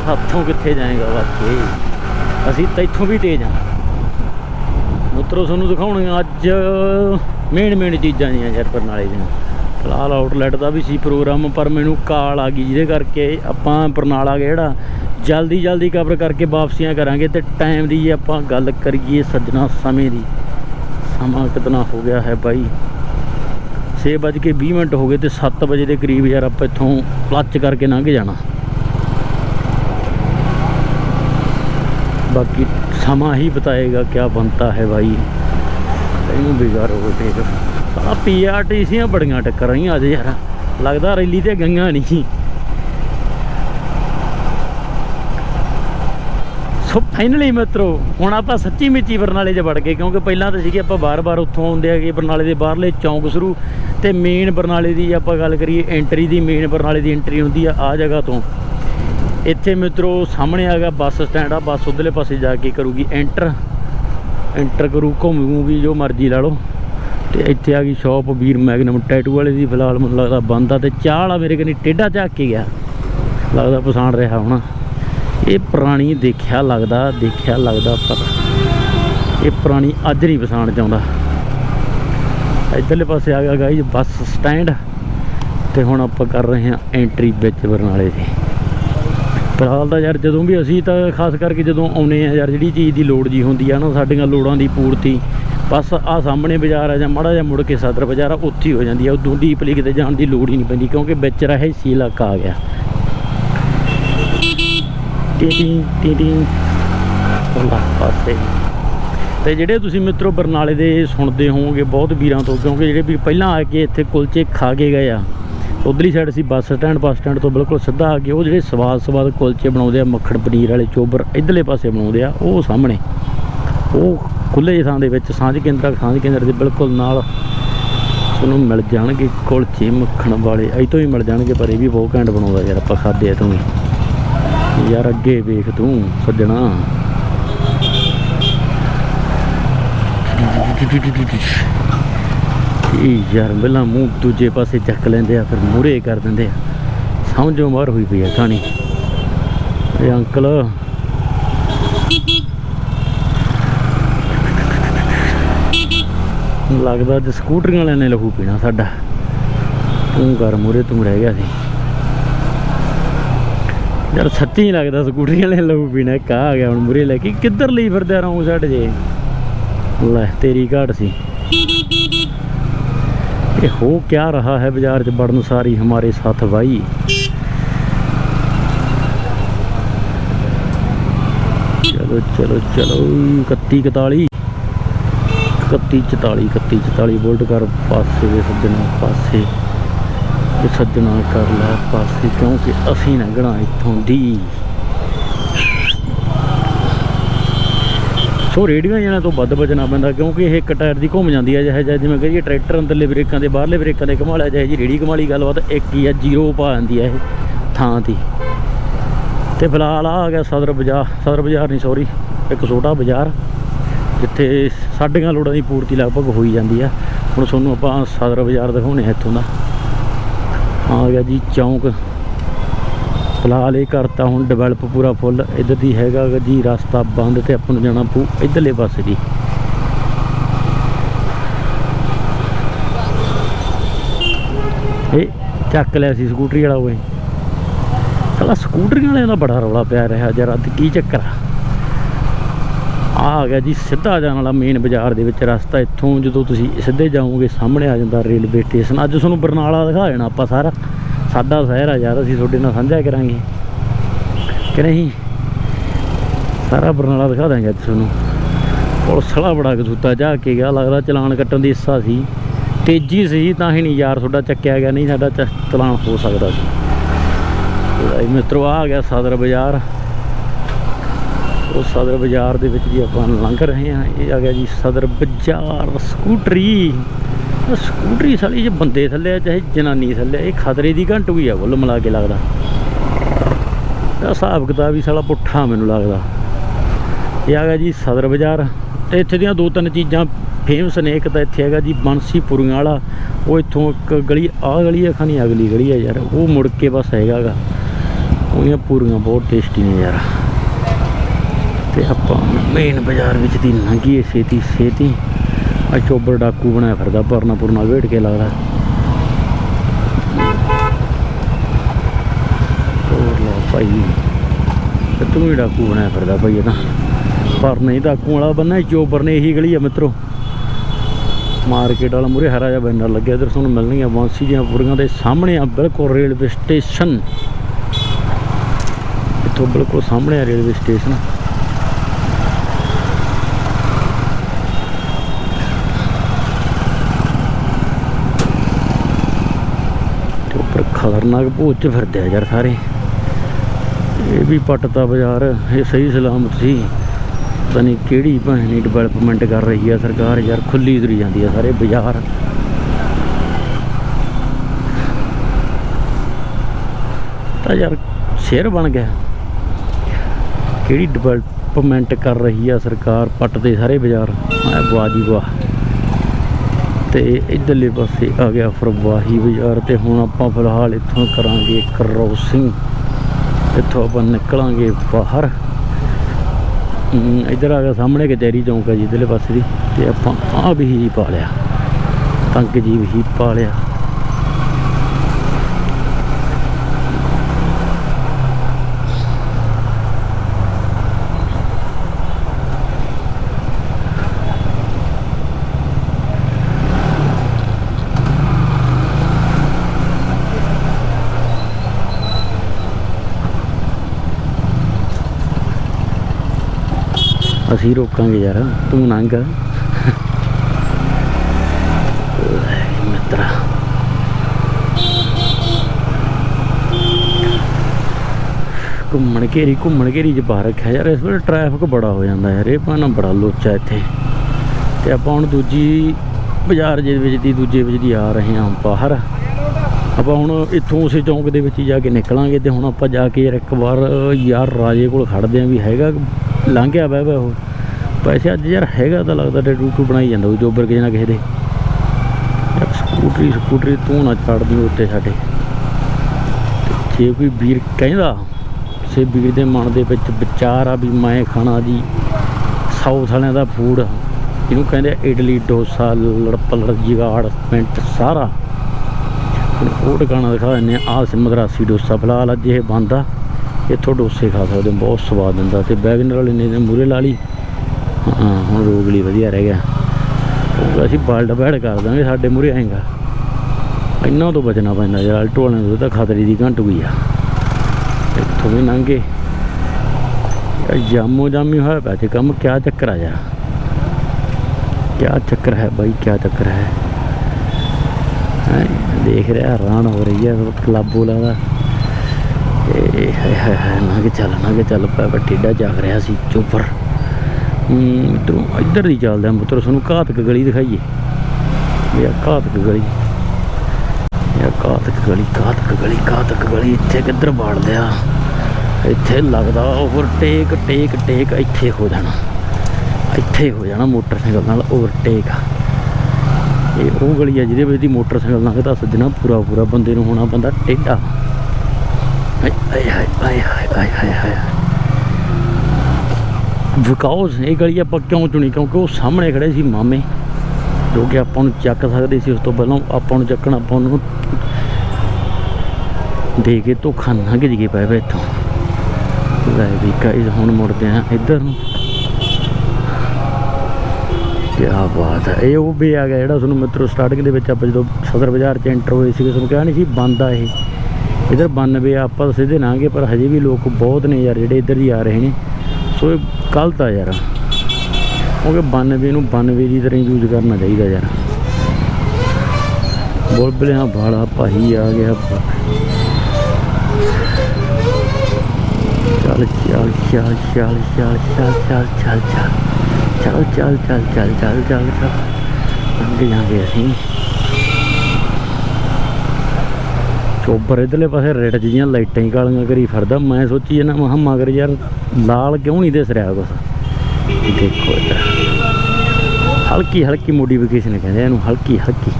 ਸਾਥੋਂ ਕਿੱਥੇ ਜਾਏਗਾ ਵਾਕੇ ਅਸੀਂ ਤਾਂ ਇੱਥੋਂ ਵੀ ਤੇਜ਼ ਆ ਮਿੱਤਰੋ ਤੁਹਾਨੂੰ ਦਿਖਾਉਣਗੇ ਅੱਜ ਮੇਨ ਮੇਨ ਚੀਜ਼ਾਂ ਦੀਆਂ ਯਾਰ ਬਰਨਾਲੇ ਦੀਆਂ। ਫਿਲਹਾਲ ਆਊਟਲੈਟ ਦਾ ਵੀ ਸੀ ਪ੍ਰੋਗਰਾਮ ਪਰ ਮੈਨੂੰ ਕਾਲ ਆ ਗਈ ਜਿਹਦੇ ਕਰਕੇ ਆਪਾਂ ਬਰਨਾਲਾ ਜਿਹੜਾ। ਜਲਦੀ ਜਲਦੀ ਕਵਰ ਕਰਕੇ ਵਾਪਸੀਆਂ ਕਰਾਂਗੇ ਤੇ ਟਾਈਮ ਦੀ ਜੇ ਆਪਾਂ ਗੱਲ ਕਰੀਏ ਸੱਜਣਾ ਸਮੇਂ ਦੀ। ਸਮਾਂ ਕਿਤਨਾ ਹੋ ਗਿਆ ਹੈ ਬਾਈ। 6:20 ਮਿੰਟ ਹੋ ਗਏ ਤੇ 7 ਵਜੇ ਦੇ ਕਰੀਬ ਯਾਰ ਆਪਾਂ ਇੱਥੋਂ ਕਲੱਚ ਕਰਕੇ ਲੰਘ ਜਾਣਾ। ਬਾਕੀ ਸਮਾਂ ਹੀ ਬਤਾਏਗਾ, ਕਿਆ ਬਣਤਾ ਹੈ ਭਾਈ ਇਹਨੂੰ ਬਿਗਾਰ ਹੋ ਟੇਕ ਸਾਲਾ ਪੀਆਰਟੀਸੀਆਂ ਬੜੀਆਂ ਟੱਕਰ ਰਹੀਆਂ ਅੱਜ ਯਾਰ। ਲੱਗਦਾ ਰੈਲੀ ਤੇ ਗੰਗਾ ਨਹੀਂ। ਸੋ ਫਾਈਨਲੀ ਮਿੱਤਰੋ, ਹੁਣ ਆਪਾਂ ਸੱਚੀ ਮਿੱਚੀ ਬਰਨਾਲੇ 'ਚ ਵੜ ਗਏ, ਕਿਉਂਕਿ ਪਹਿਲਾਂ ਤਾਂ ਸੀਗੇ ਆਪਾਂ ਬਾਰ-ਬਾਰ ਉੱਥੋਂ ਆਉਂਦੇ ਆਗੇ ਬਰਨਾਲੇ ਦੇ ਬਾਹਰਲੇ ਚੌਂਕ ਸ਼ੁਰੂ। ਤੇ ਮੇਨ ਬਰਨਾਲੇ ਦੀ ਆਪਾਂ ਗੱਲ ਕਰੀਏ ਐਂਟਰੀ ਦੀ ਮੇਨ ਬਰਨਾਲੇ ਦੀ ਐਂਟਰੀ ਹੁੰਦੀ ਆ ਆ ਜਗ੍ਹਾ ਤੋਂ। ਇੱਥੇ ਮਿੱਤਰੋ ਸਾਹਮਣੇ ਆ ਗਿਆ ਬੱਸ ਸਟੈਂਡ, ਆ ਬੱਸ ਉਧਰਲੇ ਪਾਸੇ ਜਾ ਕੇ ਕਰੂਗੀ ਐਂਟਰ ਐਂਟਰ ਕਰੂ, ਘੁੰਮੂਗੀ ਜੋ ਮਰਜ਼ੀ ਲਾ ਲਓ। ਤੇ ਇੱਥੇ ਆ ਗਈ ਸ਼ਾਪ ਵੀਰ ਮੈਗਨਮ ਟੈਟੂ ਵਾਲੇ ਦੀ, ਫਿਲਹਾਲ ਮੈਨੂੰ ਲੱਗਦਾ ਬੰਦ ਆ। ਤੇ ਚਾਹ ਵਾਲਾ ਮੇਰੇ ਕਨੀ ਟੇਢਾ ਝਾਕ ਕੇ ਗਿਆ। ਲੱਗਦਾ ਪਛਾਣ ਰਿਹਾ ਹੋਣਾ। ਇਹ ਪੁਰਾਣੀ ਦੇਖਿਆ ਲੱਗਦਾ ਦੇਖਿਆ ਲੱਗਦਾ, ਪਰ ਇਹ ਪੁਰਾਣੀ ਅੱਜ ਨਹੀਂ ਪਛਾਣ ਚ ਆਉਂਦਾ। ਇੱਧਰਲੇ ਪਾਸੇ ਆ ਗਿਆ ਗਾਈਜ਼ ਬੱਸ ਸਟੈਂਡ। ਤੇ ਹੁਣ ਆਪਾਂ ਕਰ ਰਹੇ ਹਾਂ ਐਂਟਰੀ ਵਿੱਚ ਬਰਨਾਲੇ ਦੀ। ਫਿਲਹਾਲ ਤਾਂ ਯਾਰ ਜਦੋਂ ਵੀ ਅਸੀਂ ਤਾਂ ਖਾਸ ਕਰਕੇ ਜਦੋਂ ਆਉਨੇ ਆ ਯਾਰ ਜਿਹੜੀ ਚੀਜ਼ ਦੀ ਲੋੜ ਜੀ ਹੁੰਦੀ ਆ ਨਾ, ਸਾਡੀਆਂ ਲੋੜਾਂ ਦੀ ਪੂਰਤੀ, ਬਸ ਆ ਸਾਹਮਣੇ ਬਾਜ਼ਾਰ ਆ ਜਾਂ ਮਾੜਾ ਜਿਹਾ ਮੁੜ ਕੇ ਸਦਰ ਬਾਜ਼ਾਰ ਆ, ਉੱਥੇ ਹੀ ਹੋ ਜਾਂਦੀ ਆ, ਉਦੋਂ ਡੀਪਲੀ ਕਿਤੇ ਜਾਣ ਦੀ ਲੋੜ ਹੀ ਨਹੀਂ ਪੈਂਦੀ ਕਿਉਂਕਿ ਵਿੱਚ ਰਹੇ ਇਲਾਕਾ ਆ ਗਿਆ। ਟੀ ਟੀ ਟੀ ਪਾਸੇ। ਤੇ ਜਿਹੜੇ ਤੁਸੀਂ ਮਿੱਤਰੋ ਬਰਨਾਲੇ ਦੇ ਸੁਣਦੇ ਹੋਵੋਗੇ, ਬਹੁਤ ਵੀਰਾਂ ਤੋਂ, ਕਿਉਂਕਿ ਜਿਹੜੇ ਵੀ ਪਹਿਲਾਂ ਆ ਕੇ ਇੱਥੇ ਕੁਲਚੇ ਖਾ ਕੇ ਗਏ ਆ ਉਧਰਲੀ ਸਾਈਡ ਸੀ ਬੱਸ ਸਟੈਂਡ ਬੱਸ ਸਟੈਂਡ ਤੋਂ ਬਿਲਕੁਲ ਸਿੱਧਾ ਆ ਕੇ ਉਹ ਜਿਹੜੇ ਸਵਾਦ ਸਵਾਦ ਕੁਲਚੇ ਬਣਾਉਂਦੇ ਆ, ਮੱਖਣ ਪਨੀਰ ਵਾਲੇ ਚੋਬਰ ਇਧਰਲੇ ਪਾਸੇ ਬਣਾਉਂਦੇ ਆ, ਉਹ ਸਾਹਮਣੇ। ਉਹ ਖੁੱਲੇ ਜਿਹੇ ਥਾਂ ਦੇ ਵਿੱਚ ਸਾਂਝ ਕੇਂਦਰ ਸਾਂਝ ਕੇਂਦਰ ਦੇ ਬਿਲਕੁਲ ਨਾਲ ਤੁਹਾਨੂੰ ਮਿਲ ਜਾਣਗੇ ਕੁਲਚੇ, ਮੱਖਣ ਵਾਲੇ ਇਹ ਤੋਂ ਹੀ ਮਿਲ ਜਾਣਗੇ, ਪਰ ਇਹ ਵੀ ਬਹੁਤ ਘੈਂਟ ਬਣਾਉਂਦਾ ਯਾਰ, ਆਪਾਂ ਖਾਦੇ ਆ ਤੂੰ ਵੀ। ਯਾਰ ਅੱਗੇ ਵੇਖ ਤੂੰ, ਸੱਜਣਾ। ਇਹ ਯਾਰ, ਪਹਿਲਾਂ ਮੂੰਹ ਦੂਜੇ ਪਾਸੇ ਚੱਕ ਲੈਂਦੇ ਆ, ਫਿਰ ਮੂਰੇ ਕਰ ਦਿੰਦੇ ਆ। ਸਮਝੋ ਮਾਰ ਹੋਈ ਪਈ ਆ ਕਹਾਣੀ। ਇਹ ਅੰਕਲ। ਲੱਗਦਾ ਅੱਜ ਸਕੂਟਰੀਆਂ ਵਾਲਿਆਂ ਨੇ ਲਹੂ ਪੀਣਾ ਸਾਡਾ। ਤੂੰ ਕਰ ਮੂਰੇ ਤੂੰ ਰਹਿ ਗਿਆ ਸੀ। ਯਾਰ, ਸੱਚੀ ਲੱਗਦਾ ਸਕੂਟਰੀ ਵਾਲੇ ਲਹੂ ਪੀਣਾ ਕਾ ਆ ਗਿਆ ਹੁਣ ਮੂਰੇ ਲੈ ਕੇ। ਕਿੱਧਰ ਲਈ ਫਿਰਦੇ ਰੌਂਗ ਛੱਡ ਜੇ? ਲੈ, ਤੇਰੀ ਘਾਟ ਸੀ। कि हो क्या रहा है बाजार बड़न सारी हमारे साथ भाई चलो चलो चलो इकती इकताली इकती चताली इकती चताली वोल्ट कर पासे वे सज्जना पासे वे सज्जना कर लै पासे क्योंकि असी ना गणा इतों दी ਸੋ ਰੇਡੀਓ ਇਹਨਾਂ ਤੋਂ ਵੱਧ ਬਚਣਾ ਪੈਂਦਾ ਕਿਉਂਕਿ ਇਹ ਇੱਕ ਟਾਇਰ ਦੀ ਘੁੰਮ ਜਾਂਦੀ ਹੈ ਜਿਹੇ ਜਿਹੇ ਜਿਵੇਂ ਕਹੀਏ ਟਰੈਕਟਰ ਅੰਦਰਲੇ ਬ੍ਰੇਕਾਂ ਦੇ ਬਾਹਰਲੇ ਬ੍ਰੇਕਾਂ ਦੇ ਘੁਮਾਲਿਆ ਜਿਹੇ ਜੀ ਰੇੜੀ ਘੁਮਾਲੀ ਗੱਲਬਾਤ, ਇੱਕ ਹੀ ਆ, ਜ਼ੀਰੋ ਪਾ ਜਾਂਦੀ ਹੈ ਇਹ ਥਾਂ ਦੀ ਤੇ ਫਿਲਹਾਲ ਆ ਗਿਆ ਸਦਰ ਬਾਜ਼ਾਰ ਸਦਰ ਬਾਜ਼ਾਰ ਨਹੀਂ ਸੌਰੀ ਇੱਕ ਛੋਟਾ ਬਾਜ਼ਾਰ, ਜਿੱਥੇ ਸਾਡੀਆਂ ਲੋੜਾਂ ਦੀ ਪੂਰਤੀ ਲਗਭਗ ਹੋਈ ਜਾਂਦੀ ਆ। ਹੁਣ ਤੁਹਾਨੂੰ ਆਪਾਂ ਸਦਰ ਬਾਜ਼ਾਰ ਦਿਖਾਉਣੇ ਆ ਇੱਥੋਂ ਦਾ। ਆ ਗਿਆ ਜੀ ਚੌਂਕ। ਫਿਲਹਾਲ ਇਹ ਕਰਤਾ ਹੁਣ ਡਿਵੈਲਪ ਪੂਰਾ ਫੁੱਲ ਇੱਧਰ ਦੀ ਹੈਗਾ ਜੀ, ਰਸਤਾ ਬੰਦ ਤੇ ਆਪਾਂ ਨੂੰ ਜਾਣਾ ਪਊ ਇੱਧਰਲੇ ਪਾਸੇ ਜੀ। ਇਹ ਚੱਕ ਲਿਆ ਸੀ ਸਕੂਟਰੀ ਵਾਲਾ ਓਏ। ਸਾਲਾ ਸਕੂਟਰੀ ਵਾਲਿਆਂ ਦਾ ਬੜਾ ਰੌਲਾ ਪਿਆ ਰਿਹਾ ਯਾਰ, ਅੱਜ ਕੀ ਚੱਕਰ ਆ? ਆ ਗਿਆ ਜੀ, ਸਿੱਧਾ ਜਾਣ ਵਾਲਾ ਮੇਨ ਬਾਜ਼ਾਰ ਦੇ ਵਿੱਚ ਰਸਤਾ, ਇੱਥੋਂ ਜਦੋਂ ਤੁਸੀਂ ਸਿੱਧੇ ਜਾਓਗੇ, ਸਾਹਮਣੇ ਆ ਜਾਂਦਾ ਰੇਲਵੇ ਸਟੇਸ਼ਨ ਅੱਜ ਤੁਹਾਨੂੰ ਬਰਨਾਲਾ ਦਿਖਾ ਦੇਣਾ ਆਪਾਂ ਸਾਰਾ। ਸਾਡਾ ਸ਼ਹਿਰ ਆ ਯਾਰ, ਅਸੀਂ ਤੁਹਾਡੇ ਨਾਲ ਸਾਂਝਾ ਕਰਾਂਗੇ। ਕਿ ਨਹੀਂ? ਸਾਰਾ ਬਰਨਾਲਾ ਦਿਖਾ ਦਾਂਗੇ ਅੱਜ ਤੁਹਾਨੂੰ। ਪੁਲਿਸ ਵਾਲਾ ਬੜਾ ਕਸੂਤਾ, ਜਾ ਕੇ ਗਿਆ, ਲੱਗਦਾ ਚਲਾਨ ਕੱਟਣ ਦੀ ਹਿੱਸਾ ਸੀ। ਤੇਜ਼ੀ ਸੀ, ਤਾਂ ਹੀ ਨਹੀਂ ਯਾਰ ਤੁਹਾਡਾ ਚੱਕਿਆ ਗਿਆ, ਨਹੀਂ ਸਾਡਾ ਚਲਾਨ ਹੋ ਸਕਦਾ ਸੀ। ਤੇ ਮਿੱਤਰੋ, ਆ ਗਿਆ ਸਦਰ ਬਾਜ਼ਾਰ। ਉਹ ਸਦਰ ਬਾਜ਼ਾਰ ਦੇ ਵਿੱਚ ਜੀ ਆਪਾਂ ਲੰਘ ਰਹੇ ਹਾਂ। ਇਹ ਆ ਗਿਆ ਜੀ ਸਦਰ ਬਾਜ਼ਾਰ ਸਕੂਟਰੀ। ਇਹ ਸਕੂਟਰੀ ਸਾਲੀ ਜੇ ਬੰਦੇ ਥੱਲੇ ਆ, ਚਾਹੇ ਜਨਾਨੀ ਥੱਲੇ ਇਹ ਖਤਰੇ ਦੀ ਘੰਟੂ ਹੀ ਆ, ਬੁੱਲ ਮਿਲਾ ਕੇ ਲੱਗਦਾ। ਇਹ ਹਿਸਾਬ ਕਿਤਾਬ ਵੀ ਸਾਲਾ ਪੁੱਠਾ ਮੈਨੂੰ ਲੱਗਦਾ। ਇਹ ਆ ਜੀ ਸਦਰ ਬਾਜ਼ਾਰ। ਤੇ ਇੱਥੇ ਦੀਆਂ ਦੋ ਤਿੰਨ ਚੀਜ਼ਾਂ ਫੇਮਸ ਨੇ, ਇੱਕ ਤਾਂ ਇੱਥੇ ਹੈਗਾ ਜੀ ਬੰਸੀ ਪੁਰੀਆਂ ਵਾਲਾ, ਉਹ ਇੱਥੋਂ ਇੱਕ ਗਲੀ ਆ ਗਲੀ ਆ ਖਾਣੀ, ਅਗਲੀ ਗਲੀ ਆ ਯਾਰ, ਉਹ ਮੁੜ ਕੇ ਬਸ ਹੈਗਾਗਾ ਉਹਦੀਆਂ ਪੂਰੀਆਂ ਬਹੁਤ ਟੇਸਟੀ ਨੇ ਯਾਰ। ਤੇ ਆਪਾਂ ਮੇਨ ਬਾਜ਼ਾਰ ਵਿੱਚ ਦੀ ਲੰਘੀਏ ਛੇਤੀ ਛੇਤੀ ਆ ਚੋਬਰ ਡਾਕੂ ਬਣਾਇਆ ਫਿਰਦਾ, ਪਰਨਾ ਪੁਰਨਾ ਵੇੜ ਕੇ ਲੱਗਦਾ। ਹੋਰ ਲਓ ਭਾਈ, ਤੇ ਤੂੰ ਹੀ ਡਾਕੂ ਬਣਾਇਆ ਫਿਰਦਾ ਭਾਈ, ਇਹ ਤਾਂ। ਪਰ ਨਹੀਂ ਡਾਕੂ ਵਾਲਾ ਬੰਨਾ ਚੋਬਰ ਨੇ ਇਹੀ ਗਲੀ ਆ ਮਿੱਤਰੋ। ਮਾਰਕੀਟ ਵਾਲਾ ਮੂਰੇ ਹਰਾ ਜਿਹਾ ਬੈਨਰ ਲੱਗਿਆ, ਇਧਰ ਤੁਹਾਨੂੰ ਮਿਲਣਗੀਆਂ ਬਾਂਸੀ ਦੀਆਂ ਪੁਰੀਆਂ ਦੇ ਸਾਹਮਣੇ ਆ, ਬਿਲਕੁਲ ਰੇਲਵੇ ਸਟੇਸ਼ਨ। ਇੱਥੋਂ ਬਿਲਕੁਲ ਸਾਹਮਣੇ ਆ ਰੇਲਵੇ ਸਟੇਸ਼ਨ ਤੇ ਉੱਪਰ ਖਤਰਨਾਕ ਭੂਤ ਚ ਫਿਰਦੇ ਆ ਯਾਰ ਸਾਰੇ। ਇਹ ਵੀ ਪੱਟਤਾ ਬਾਜ਼ਾਰ, ਇਹ ਸਹੀ ਸਲਾਮਤ ਸੀ। ਪਤਾ ਨਹੀਂ ਕਿਹੜੀ ਭਾਣੀ ਡਿਵੈਲਪਮੈਂਟ ਕਰ ਰਹੀ ਆ ਸਰਕਾਰ ਯਾਰ, ਖੁੱਲੀ ਉਤਰੀ ਜਾਂਦੀ ਆ ਸਾਰੇ ਬਾਜ਼ਾਰ। ਤਾਂ ਯਾਰ ਸ਼ਹਿਰ ਬਣ ਗਿਆ। ਕਿਹੜੀ ਡਿਵੈਲਪਮੈਂਟ ਕਰ ਰਹੀ ਆ ਸਰਕਾਰ ਪੱਟਦੇ ਸਾਰੇ ਬਾਜ਼ਾਰ। ਆ ਵਾਹ ਵਾਹ। ਤੇ ਇਧਰਲੇ ਪਾਸੇ ਆ ਗਿਆ ਫਰਵਾਹੀ ਬਾਜ਼ਾਰ ਤੇ ਹੁਣ ਆਪਾਂ ਫਿਲਹਾਲ ਇੱਥੋਂ ਕਰਾਂਗੇ ਕ੍ਰੋਸਿੰਗ ਇੱਥੋਂ ਆਪਾਂ ਨਿਕਲਾਂਗੇ ਬਾਹਰ। ਹਮ, ਇੱਧਰ ਆ ਗਿਆ ਸਾਹਮਣੇ ਕਚਹਿਰੀ ਚੌਂਕ ਹੈ ਜੀ ਇਧਰਲੇ ਪਾਸੇ ਦੀ। ਤੇ ਆਪਾਂ ਆ ਵੀ ਹੀ ਪਾ ਲਿਆ। ਤੰਗ ਜੀ ਵੀ ਪਾ ਲਿਆ। ਅਸੀਂ ਰੋਕਾਂਗੇ ਯਾਰ, ਤੂੰ ਨੰਗ ਮਿੱਤਰਾ। ਘੁੰਮਣ ਘੇਰੀ ਘੁੰਮਣ ਘੇਰੀ ਚ ਬਾਹਰ ਰੱਖਿਆ ਯਾਰ, ਇਸ ਵੇਲੇ ਟ੍ਰੈਫਿਕ ਬੜਾ ਹੋ ਜਾਂਦਾ ਯਾਰ, ਇਹ ਭਾਣਾ ਬੜਾ ਲੋਚਾ ਇੱਥੇ। ਤੇ ਆਪਾਂ ਹੁਣ ਦੂਜੀ ਬਾਜ਼ਾਰ ਦੇ ਵਿੱਚ ਦੀ, ਦੂਜੇ ਵਿੱਚ ਦੀ ਆ ਰਹੇ ਹਾਂ ਬਾਹਰ ਆਪਾਂ ਹੁਣ ਇੱਥੋਂ ਉਸੇ ਚੌਂਕ ਦੇ ਵਿੱਚ ਜਾ ਕੇ ਨਿਕਲਾਂਗੇ ਤੇ ਹੁਣ ਆਪਾਂ ਜਾ ਕੇ ਯਾਰ ਇੱਕ ਵਾਰ ਯਾਰ ਰਾਜੇ ਕੋਲ ਖੜਦੇ ਆਂ ਵੀ ਹੈਗਾ ਲੰਘਿਆ ਬਹਿ ਬਹਿ ਉਹ। ਪੈਸੇ ਅੱਜ ਯਾਰ ਹੈਗਾ ਤਾਂ ਲੱਗਦਾ ਤੇ ਟੂ ਬਣਾਈ ਜਾਂਦਾ ਉਹ ਜੋਬਰ ਕਿਸੇ ਨਾ ਕਿਸੇ ਦੇ। ਸਕੂਟਰੀ ਸਕੂਟਰੀ ਤੂੰ ਨਾ ਛੱਡਦੀ ਉੱਤੇ ਸਾਡੇ। ਜੇ ਕੋਈ ਵੀਰ ਕਹਿੰਦਾ, ਸੇ ਵੀਰ ਦੇ ਮਨ ਦੇ ਵਿੱਚ ਵਿਚਾਰ ਆ ਵੀ ਮੈਂ ਖਾਣਾ ਜੀ ਸਾਊਥ ਵਾਲਿਆਂ ਦਾ ਫੂਡ ਇਹਨੂੰ ਕਹਿੰਦੇ ਇਡਲੀ, ਡੋਸਾ, ਲੜ ਪਲੜ, ਜਿਗਾੜ, ਮਿੰਟ ਸਾਰਾ। ਉਹ ਟਿਕਾਣਾ ਦਿਖਾ ਦਿੰਦੇ ਆ, ਆਹ ਸੀ ਮਦਰਾਸੀ ਡੋਸਾ ਫਿਲਹਾਲ ਅੱਜ ਇਹ ਬੰਦ ਆ। ਇੱਥੋਂ ਡੋਸੇ ਖਾ ਸਕਦੇ ਬਹੁਤ ਸਵਾਦ ਦਿੰਦਾ। ਤੇ ਬੈਗਨਰ ਵਾਲੇ ਨੇ ਮੂਰੇ ਲਾ ਲਈ। ਹਾਂ ਹੁਣ ਰੋਗ ਲਈ ਵਧੀਆ ਰਹਿ ਗਿਆ। ਅਸੀਂ ਬਲਡ ਬੈਡ ਕਰ ਦਾਂਗੇ, ਸਾਡੇ ਮੂਰੇ ਆਏਗਾ ਇਹਨਾਂ ਤੋਂ ਬਚਣਾ ਪੈਂਦਾ ਯਾਰ, ਆਲਟੋ ਵਾਲਿਆਂ ਤੋਂ ਤਾਂ ਖਤਰੇ ਦੀ ਘੰਟ ਗਈ ਆ। ਇੱਥੋਂ ਵੀ ਲੰਘੇ ਯਾਰ ਜਾਮੋ ਜਾਮੀ ਹੋਇਆ ਪਿਆ ਤੇ ਕੰਮ, ਕਿਆ ਚੱਕਰ ਆ ਯਾਰ? ਕਿਆ ਚੱਕਰ ਹੈ ਬਾਈ, ਕਿਆ ਚੱਕਰ ਹੈ? ਹੈਂ, ਦੇਖ ਰਿਹਾ, ਹੈਰਾਨ ਹੋ ਰਹੀ ਹੈ ਕਲੱਬੋ ਦਾ। ਇਹ ਹਾਏ ਹਾਏ ਨਾ ਕਿ ਚੱਲ ਨਾ ਕਿ ਚੱਲ ਪਿਆ ਟੇਡਾ ਜਾਗ ਰਿਹਾ ਸੀ, ਚੋਪਰ। ਹੂੰ, ਇੱਧਰ ਦੀ ਚੱਲਦੇ ਆ ਪੁੱਤਰ, ਤੁਹਾਨੂੰ ਘਾਤਕ ਗਲੀ ਦਿਖਾਈਏ। ਇਹ ਆ ਘਾਤਕ ਗਲੀ। ਇਹ ਘਾਤਕ ਗਲੀ ਘਾਤਕ ਗਲੀ ਘਾਤਕ ਗਲੀ, ਇੱਥੇ ਕਿੱਧਰ ਵਾੜ ਲਿਆ ਇੱਥੇ ਲੱਗਦਾ ਓਵਰਟੇਕ ਟੇਕ ਟੇਕ ਇੱਥੇ ਹੋ ਜਾਣਾ। ਇੱਥੇ ਹੋ ਜਾਣਾ ਮੋਟਰਸਾਈਕਲ ਨਾਲ ਓਵਰਟੇਕ ਇਹ ਉਹ ਗਲੀ ਆ ਜਿਹਦੇ ਵਿੱਚ ਦੀ ਮੋਟਰਸਾਈਕਲ ਦੱਸ ਦੇਣਾ ਪੂਰਾ ਪੂਰਾ ਬੰਦੇ ਨੂੰ ਹੋਣਾ ਬੰਦਾ ਟੇਢਾ। ਆਏ ਆਏ ਹਾਏ ਆਏ ਹਾਏ ਹਾਏ ਹਾਏ। ਬਿਕਾਜ਼ ਇਹ ਗਲੀ ਆਪਾਂ ਕਿਉਂ ਚੁਣੀ? ਕਿਉਂਕਿ ਉਹ ਸਾਹਮਣੇ ਖੜੇ ਸੀ ਮਾਮੇ, ਜੋ ਕਿ ਆਪਾਂ ਨੂੰ ਚੱਕ ਸਕਦੇ ਸੀ ਉਸ ਤੋਂ ਪਹਿਲਾਂ। ਆਪਾਂ ਨੂੰ ਚੱਕਣਾ, ਆਪਾਂ ਨੂੰ ਦੇ ਕੇ ਧੋਖਾ ਨਾ ਗਿਜਗੇ ਪਏ ਇੱਥੋਂ ਲੈ ਵੀ ਗਾਇਸ ਹੁਣ ਮੁੜਦੇ ਆ ਇੱਧਰ ਨੂੰ। ਕੀ ਬਾਤ ਹੈ। ਇਹ ਉਹ ਵੀ ਆ ਗਿਆ ਜਿਹੜਾ ਤੁਹਾਨੂੰ ਮਿੱਤਰੋ ਸਟਾਰਟਿੰਗ ਦੇ ਵਿੱਚ ਆਪਾਂ ਜਦੋਂ ਸਦਰ ਬਾਜ਼ਾਰ ਚ ਐਂਟਰ ਹੋਏ ਸੀਗੇ, ਤੁਹਾਨੂੰ ਕਿਹਾ ਨਹੀਂ ਸੀ ਬੰਦ ਆ ਇਹ। ਇਧਰ 92 ਆਪਾਂ ਸਿੱਧੇ ਨਾਂਗੇ ਪਰ ਹਜੇ ਵੀ ਲੋਕ ਬਹੁਤ ਨੇ ਯਾਰ, ਜਿਹੜੇ ਇੱਧਰ ਹੀ ਆ ਰਹੇ ਨੇ। ਸੋ ਇਹ ਗਲਤ ਆ ਯਾਰ ਕਿਉਂਕਿ 92 ਨੂੰ 92 ਦੀ ਤਰ੍ਹਾਂ ਯੂਜ਼ ਕਰਨਾ ਚਾਹੀਦਾ ਯਾਰ ਬੁਲਬਲਿਆਂ ਵਾਲਾ ਭਾਈ ਆ ਗਿਆ ਚੱਲ ਚੱਲ ਚੱਲ ਚੱਲ ਚੱਲ ਚੱਲ ਚੱਲ ਚੱਲ ਚੱਲ ਚੱਲ ਚੱਲ ਚੱਲ ਚੱਲ ਚੱਲ ਚੱਲ ਚੱਲ ਲੰਘ ਜਾਂਗੇ ਅਸੀਂ ਚੋਬਰ ਇਧਰਲੇ ਪਾਸੇ ਰੇਟ ਜਿਹੀਆਂ ਲਾਈਟਾਂ ਹੀ ਕਾਲੀਆਂ ਕਰੀ ਫਿਰਦਾ। ਮੈਂ ਸੋਚੀ ਜਨਾ ਮਹਾ ਮਗਰ ਯਾਰ ਲਾਲ ਕਿਉਂ ਨਹੀਂ ਦਿਸ ਰਿਹਾ ਕੁਛ? ਦੇਖੋ ਇੱਧਰ। ਹਲਕੀ ਹਲਕੀ ਮੋਡੀਫਿਕੇਸ਼ਨ ਕਹਿੰਦੇ ਇਹਨੂੰ, ਹਲਕੀ ਹਲਕੀ।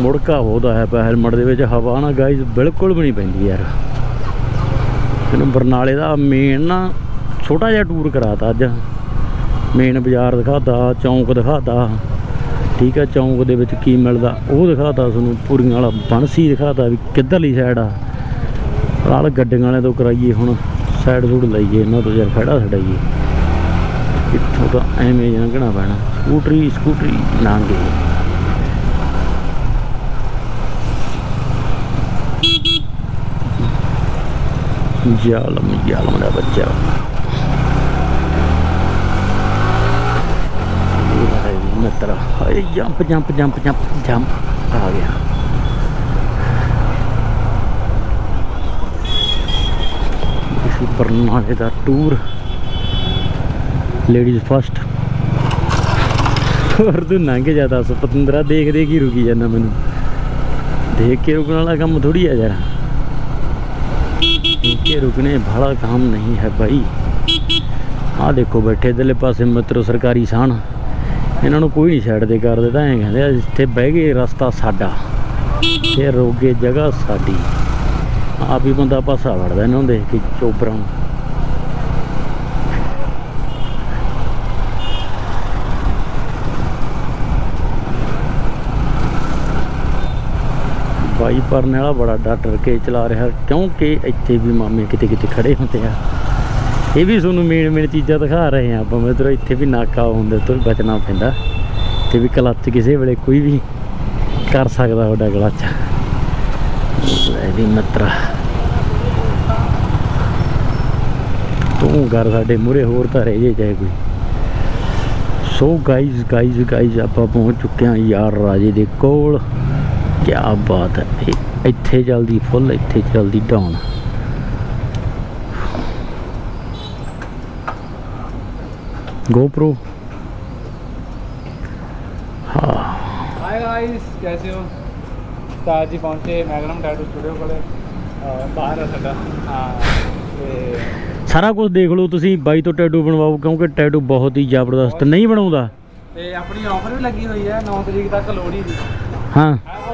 ਮੁੜਕਾ ਬਹੁਤ ਆਇਆ ਪਿਆ ਹੈਲਮਟ ਦੇ ਵਿੱਚ, ਹਵਾ ਨਾ ਗਾਈਜ਼ ਬਿਲਕੁਲ ਵੀ ਨਹੀਂ ਪੈਂਦੀ ਯਾਰ। ਇਹਨੂੰ ਬਰਨਾਲੇ ਦਾ ਮੇਨ ਨਾ ਛੋਟਾ ਜਿਹਾ ਟੂਰ ਕਰਾਤਾ ਅੱਜ। ਮੇਨ ਬਾਜ਼ਾਰ ਦਿਖਾਤਾ, ਚੌਂਕ ਦਿਖਾਤਾ। ਠੀਕ ਆ, ਚੌਂਕ ਦੇ ਵਿੱਚ ਕੀ ਮਿਲਦਾ? ਉਹ ਦਿਖਾਤਾ ਤੁਹਾਨੂੰ, ਪੂਰੀਆਂ ਵਾਲਾ ਬੰਸੀ ਦਿਖਾਤਾ ਵੀ ਕਿੱਧਰਲੀ ਸਾਈਡ ਆ। ਨਾਲ ਗੱਡੀਆਂ ਵਾਲੇ ਤੋਂ ਕਰਾਈਏ ਹੁਣ ਸਾਈਡ ਸੂਡ ਲਈਏ, ਇਹਨਾਂ ਤੋਂ ਯਾਰ ਖੜਾ ਛਡਾਈਏ। ਇੱਥੋਂ ਤਾਂ ਐਵੇਂ ਲੰਘਣਾ ਪੈਣਾ। ਸਕੂਟਰੀ ਸਕੂਟਰੀ ਨਾਂਗੇ। ਜ਼ਾਲਮ ਜ਼ਾਲਮ ਦਾ ਬੱਚਾ। ਮਿੱਤਰ jump jump jump jump jump. ਆ ਗਿਆ। ਇਸੇ ਬਰਨਾਲੇ ਦਾ ਟੂਰ ਲੇਡੀਜ਼ ਫਸਟ ਹੋਰ ਤੂੰ ਲੰਘ ਜਾ ਦੱਸ, ਪਤੰਦਰਾ ਦੇਖ ਦੇਖ ਹੀ ਰੁਕੀ ਜਾਂਦਾ ਮੈਨੂੰ। ਦੇਖ ਕੇ ਰੁਕਣ ਵਾਲਾ ਕੰਮ ਥੋੜੀ ਆ ਯਾਰ। ਦੇਖ ਕੇ ਰੁਕਣੇ ਭਾਲਾ ਕੰਮ ਨਹੀਂ ਹੈ ਭਾਈ। ਆਹ ਦੇਖੋ ਬੈਠੇ ਇਧਰਲੇ ਪਾਸੇ ਮਿੱਤਰੋ ਸਰਕਾਰੀ ਸਾਨ ਇਹਨਾਂ ਨੂੰ ਕੋਈ ਨਹੀਂ ਸਾਈਡ ਤੇ ਕਰ ਦਿੱਤਾ ਐਂ ਕਹਿੰਦੇ ਆ ਜਿੱਥੇ ਬਹਿ ਗਏ ਰਸਤਾ ਸਾਡਾ, ਤੇ ਰੋਗੇ ਜਗ੍ਹਾ ਸਾਡੀ। ਆਪ ਹੀ ਬੰਦਾ ਪਾਸਾ ਵੜਦਾ ਇਹਨਾਂ ਨੂੰ ਦੇਖ ਕੇ, ਚੋਬਰਾਂ ਨੂੰ। ਬਾਈ ਪਰਨੇ ਵਾਲਾ ਬੜਾ ਡਾਕਟਰ ਕੇ ਚਲਾ ਰਿਹਾ, ਕਿਉਂਕਿ ਇੱਥੇ ਵੀ ਮਾਮੇ ਕਿਤੇ ਕਿਤੇ ਖੜੇ ਹੁੰਦੇ ਆ। ਇਹ ਵੀ ਤੁਹਾਨੂੰ ਮੇਨ ਮੇਨ ਚੀਜ਼ਾਂ ਦਿਖਾ ਰਹੇ ਆ ਆਪਾਂ। ਮਿੱਤਰੋ ਇੱਥੇ ਵੀ ਨਾਕਾ ਹੁੰਦੇ ਤੋਂ ਬਚਣਾ ਪੈਂਦਾ। ਤੇ ਵੀ ਕਲੱਚ ਕਿਸੇ ਵੇਲੇ ਕੋਈ ਵੀ ਕਰ ਸਕਦਾ ਤੁਹਾਡਾ ਕਲੱਚ ਲੈ ਵੀ ਮਿੱਤਰਾ। ਤੂੰ ਘਰ ਸਾਡੇ ਮੂਰੇ ਹੋਰ ਤਾਂ ਰਹਿ ਜੇ ਚਾਹੇ ਕੋਈ। ਸੋ ਗਾਈਜ਼ ਗਾਈਜ਼ ਗਾਈਜ਼ ਆਪਾਂ ਪਹੁੰਚ ਚੁੱਕੇ ਹਾਂ ਯਾਰ ਰਾਜੇ ਦੇ ਕੋਲ। ਕੀ ਬਾਤ ਹੈ। ਇੱਥੇ ਜਲਦੀ ਫੁੱਲ ਇੱਥੇ ਜਲਦੀ ਡਾਊਨ GoPro हाँ हाय गाइस कैसे हो ਤਾਂ ਅੱਜ ਹੀ ਪਹੁੰਚੇ ਮੈਗਨਮ ਟੈਟੂ ਸਟੂਡੀਓ ਕੋਲੇ ਅਹ ਬਾਹਰ ਆ ਸਾਡਾ ਹਾਂ ਤੇ ਸਾਰਾ ਕੁਝ ਦੇਖ ਲਓ ਤੁਸੀਂ ਬਾਈ ਤੋਂ ਟੈਟੂ ਬਣਵਾਓ ਕਿਉਂਕਿ ਟੈਟੂ ਬਹੁਤ ਹੀ ਜ਼ਬਰਦਸਤ ਨਹੀਂ ਬਣਾਉਂਦਾ ਤੇ ਆਪਣੀ ਆਫਰ ਵੀ ਲੱਗੀ ਹੋਈ ਹੈ 9 ਤਰੀਕ ਤੱਕ ਲੋਹੜੀ ਦੀ ਹਾਂ ਆਹ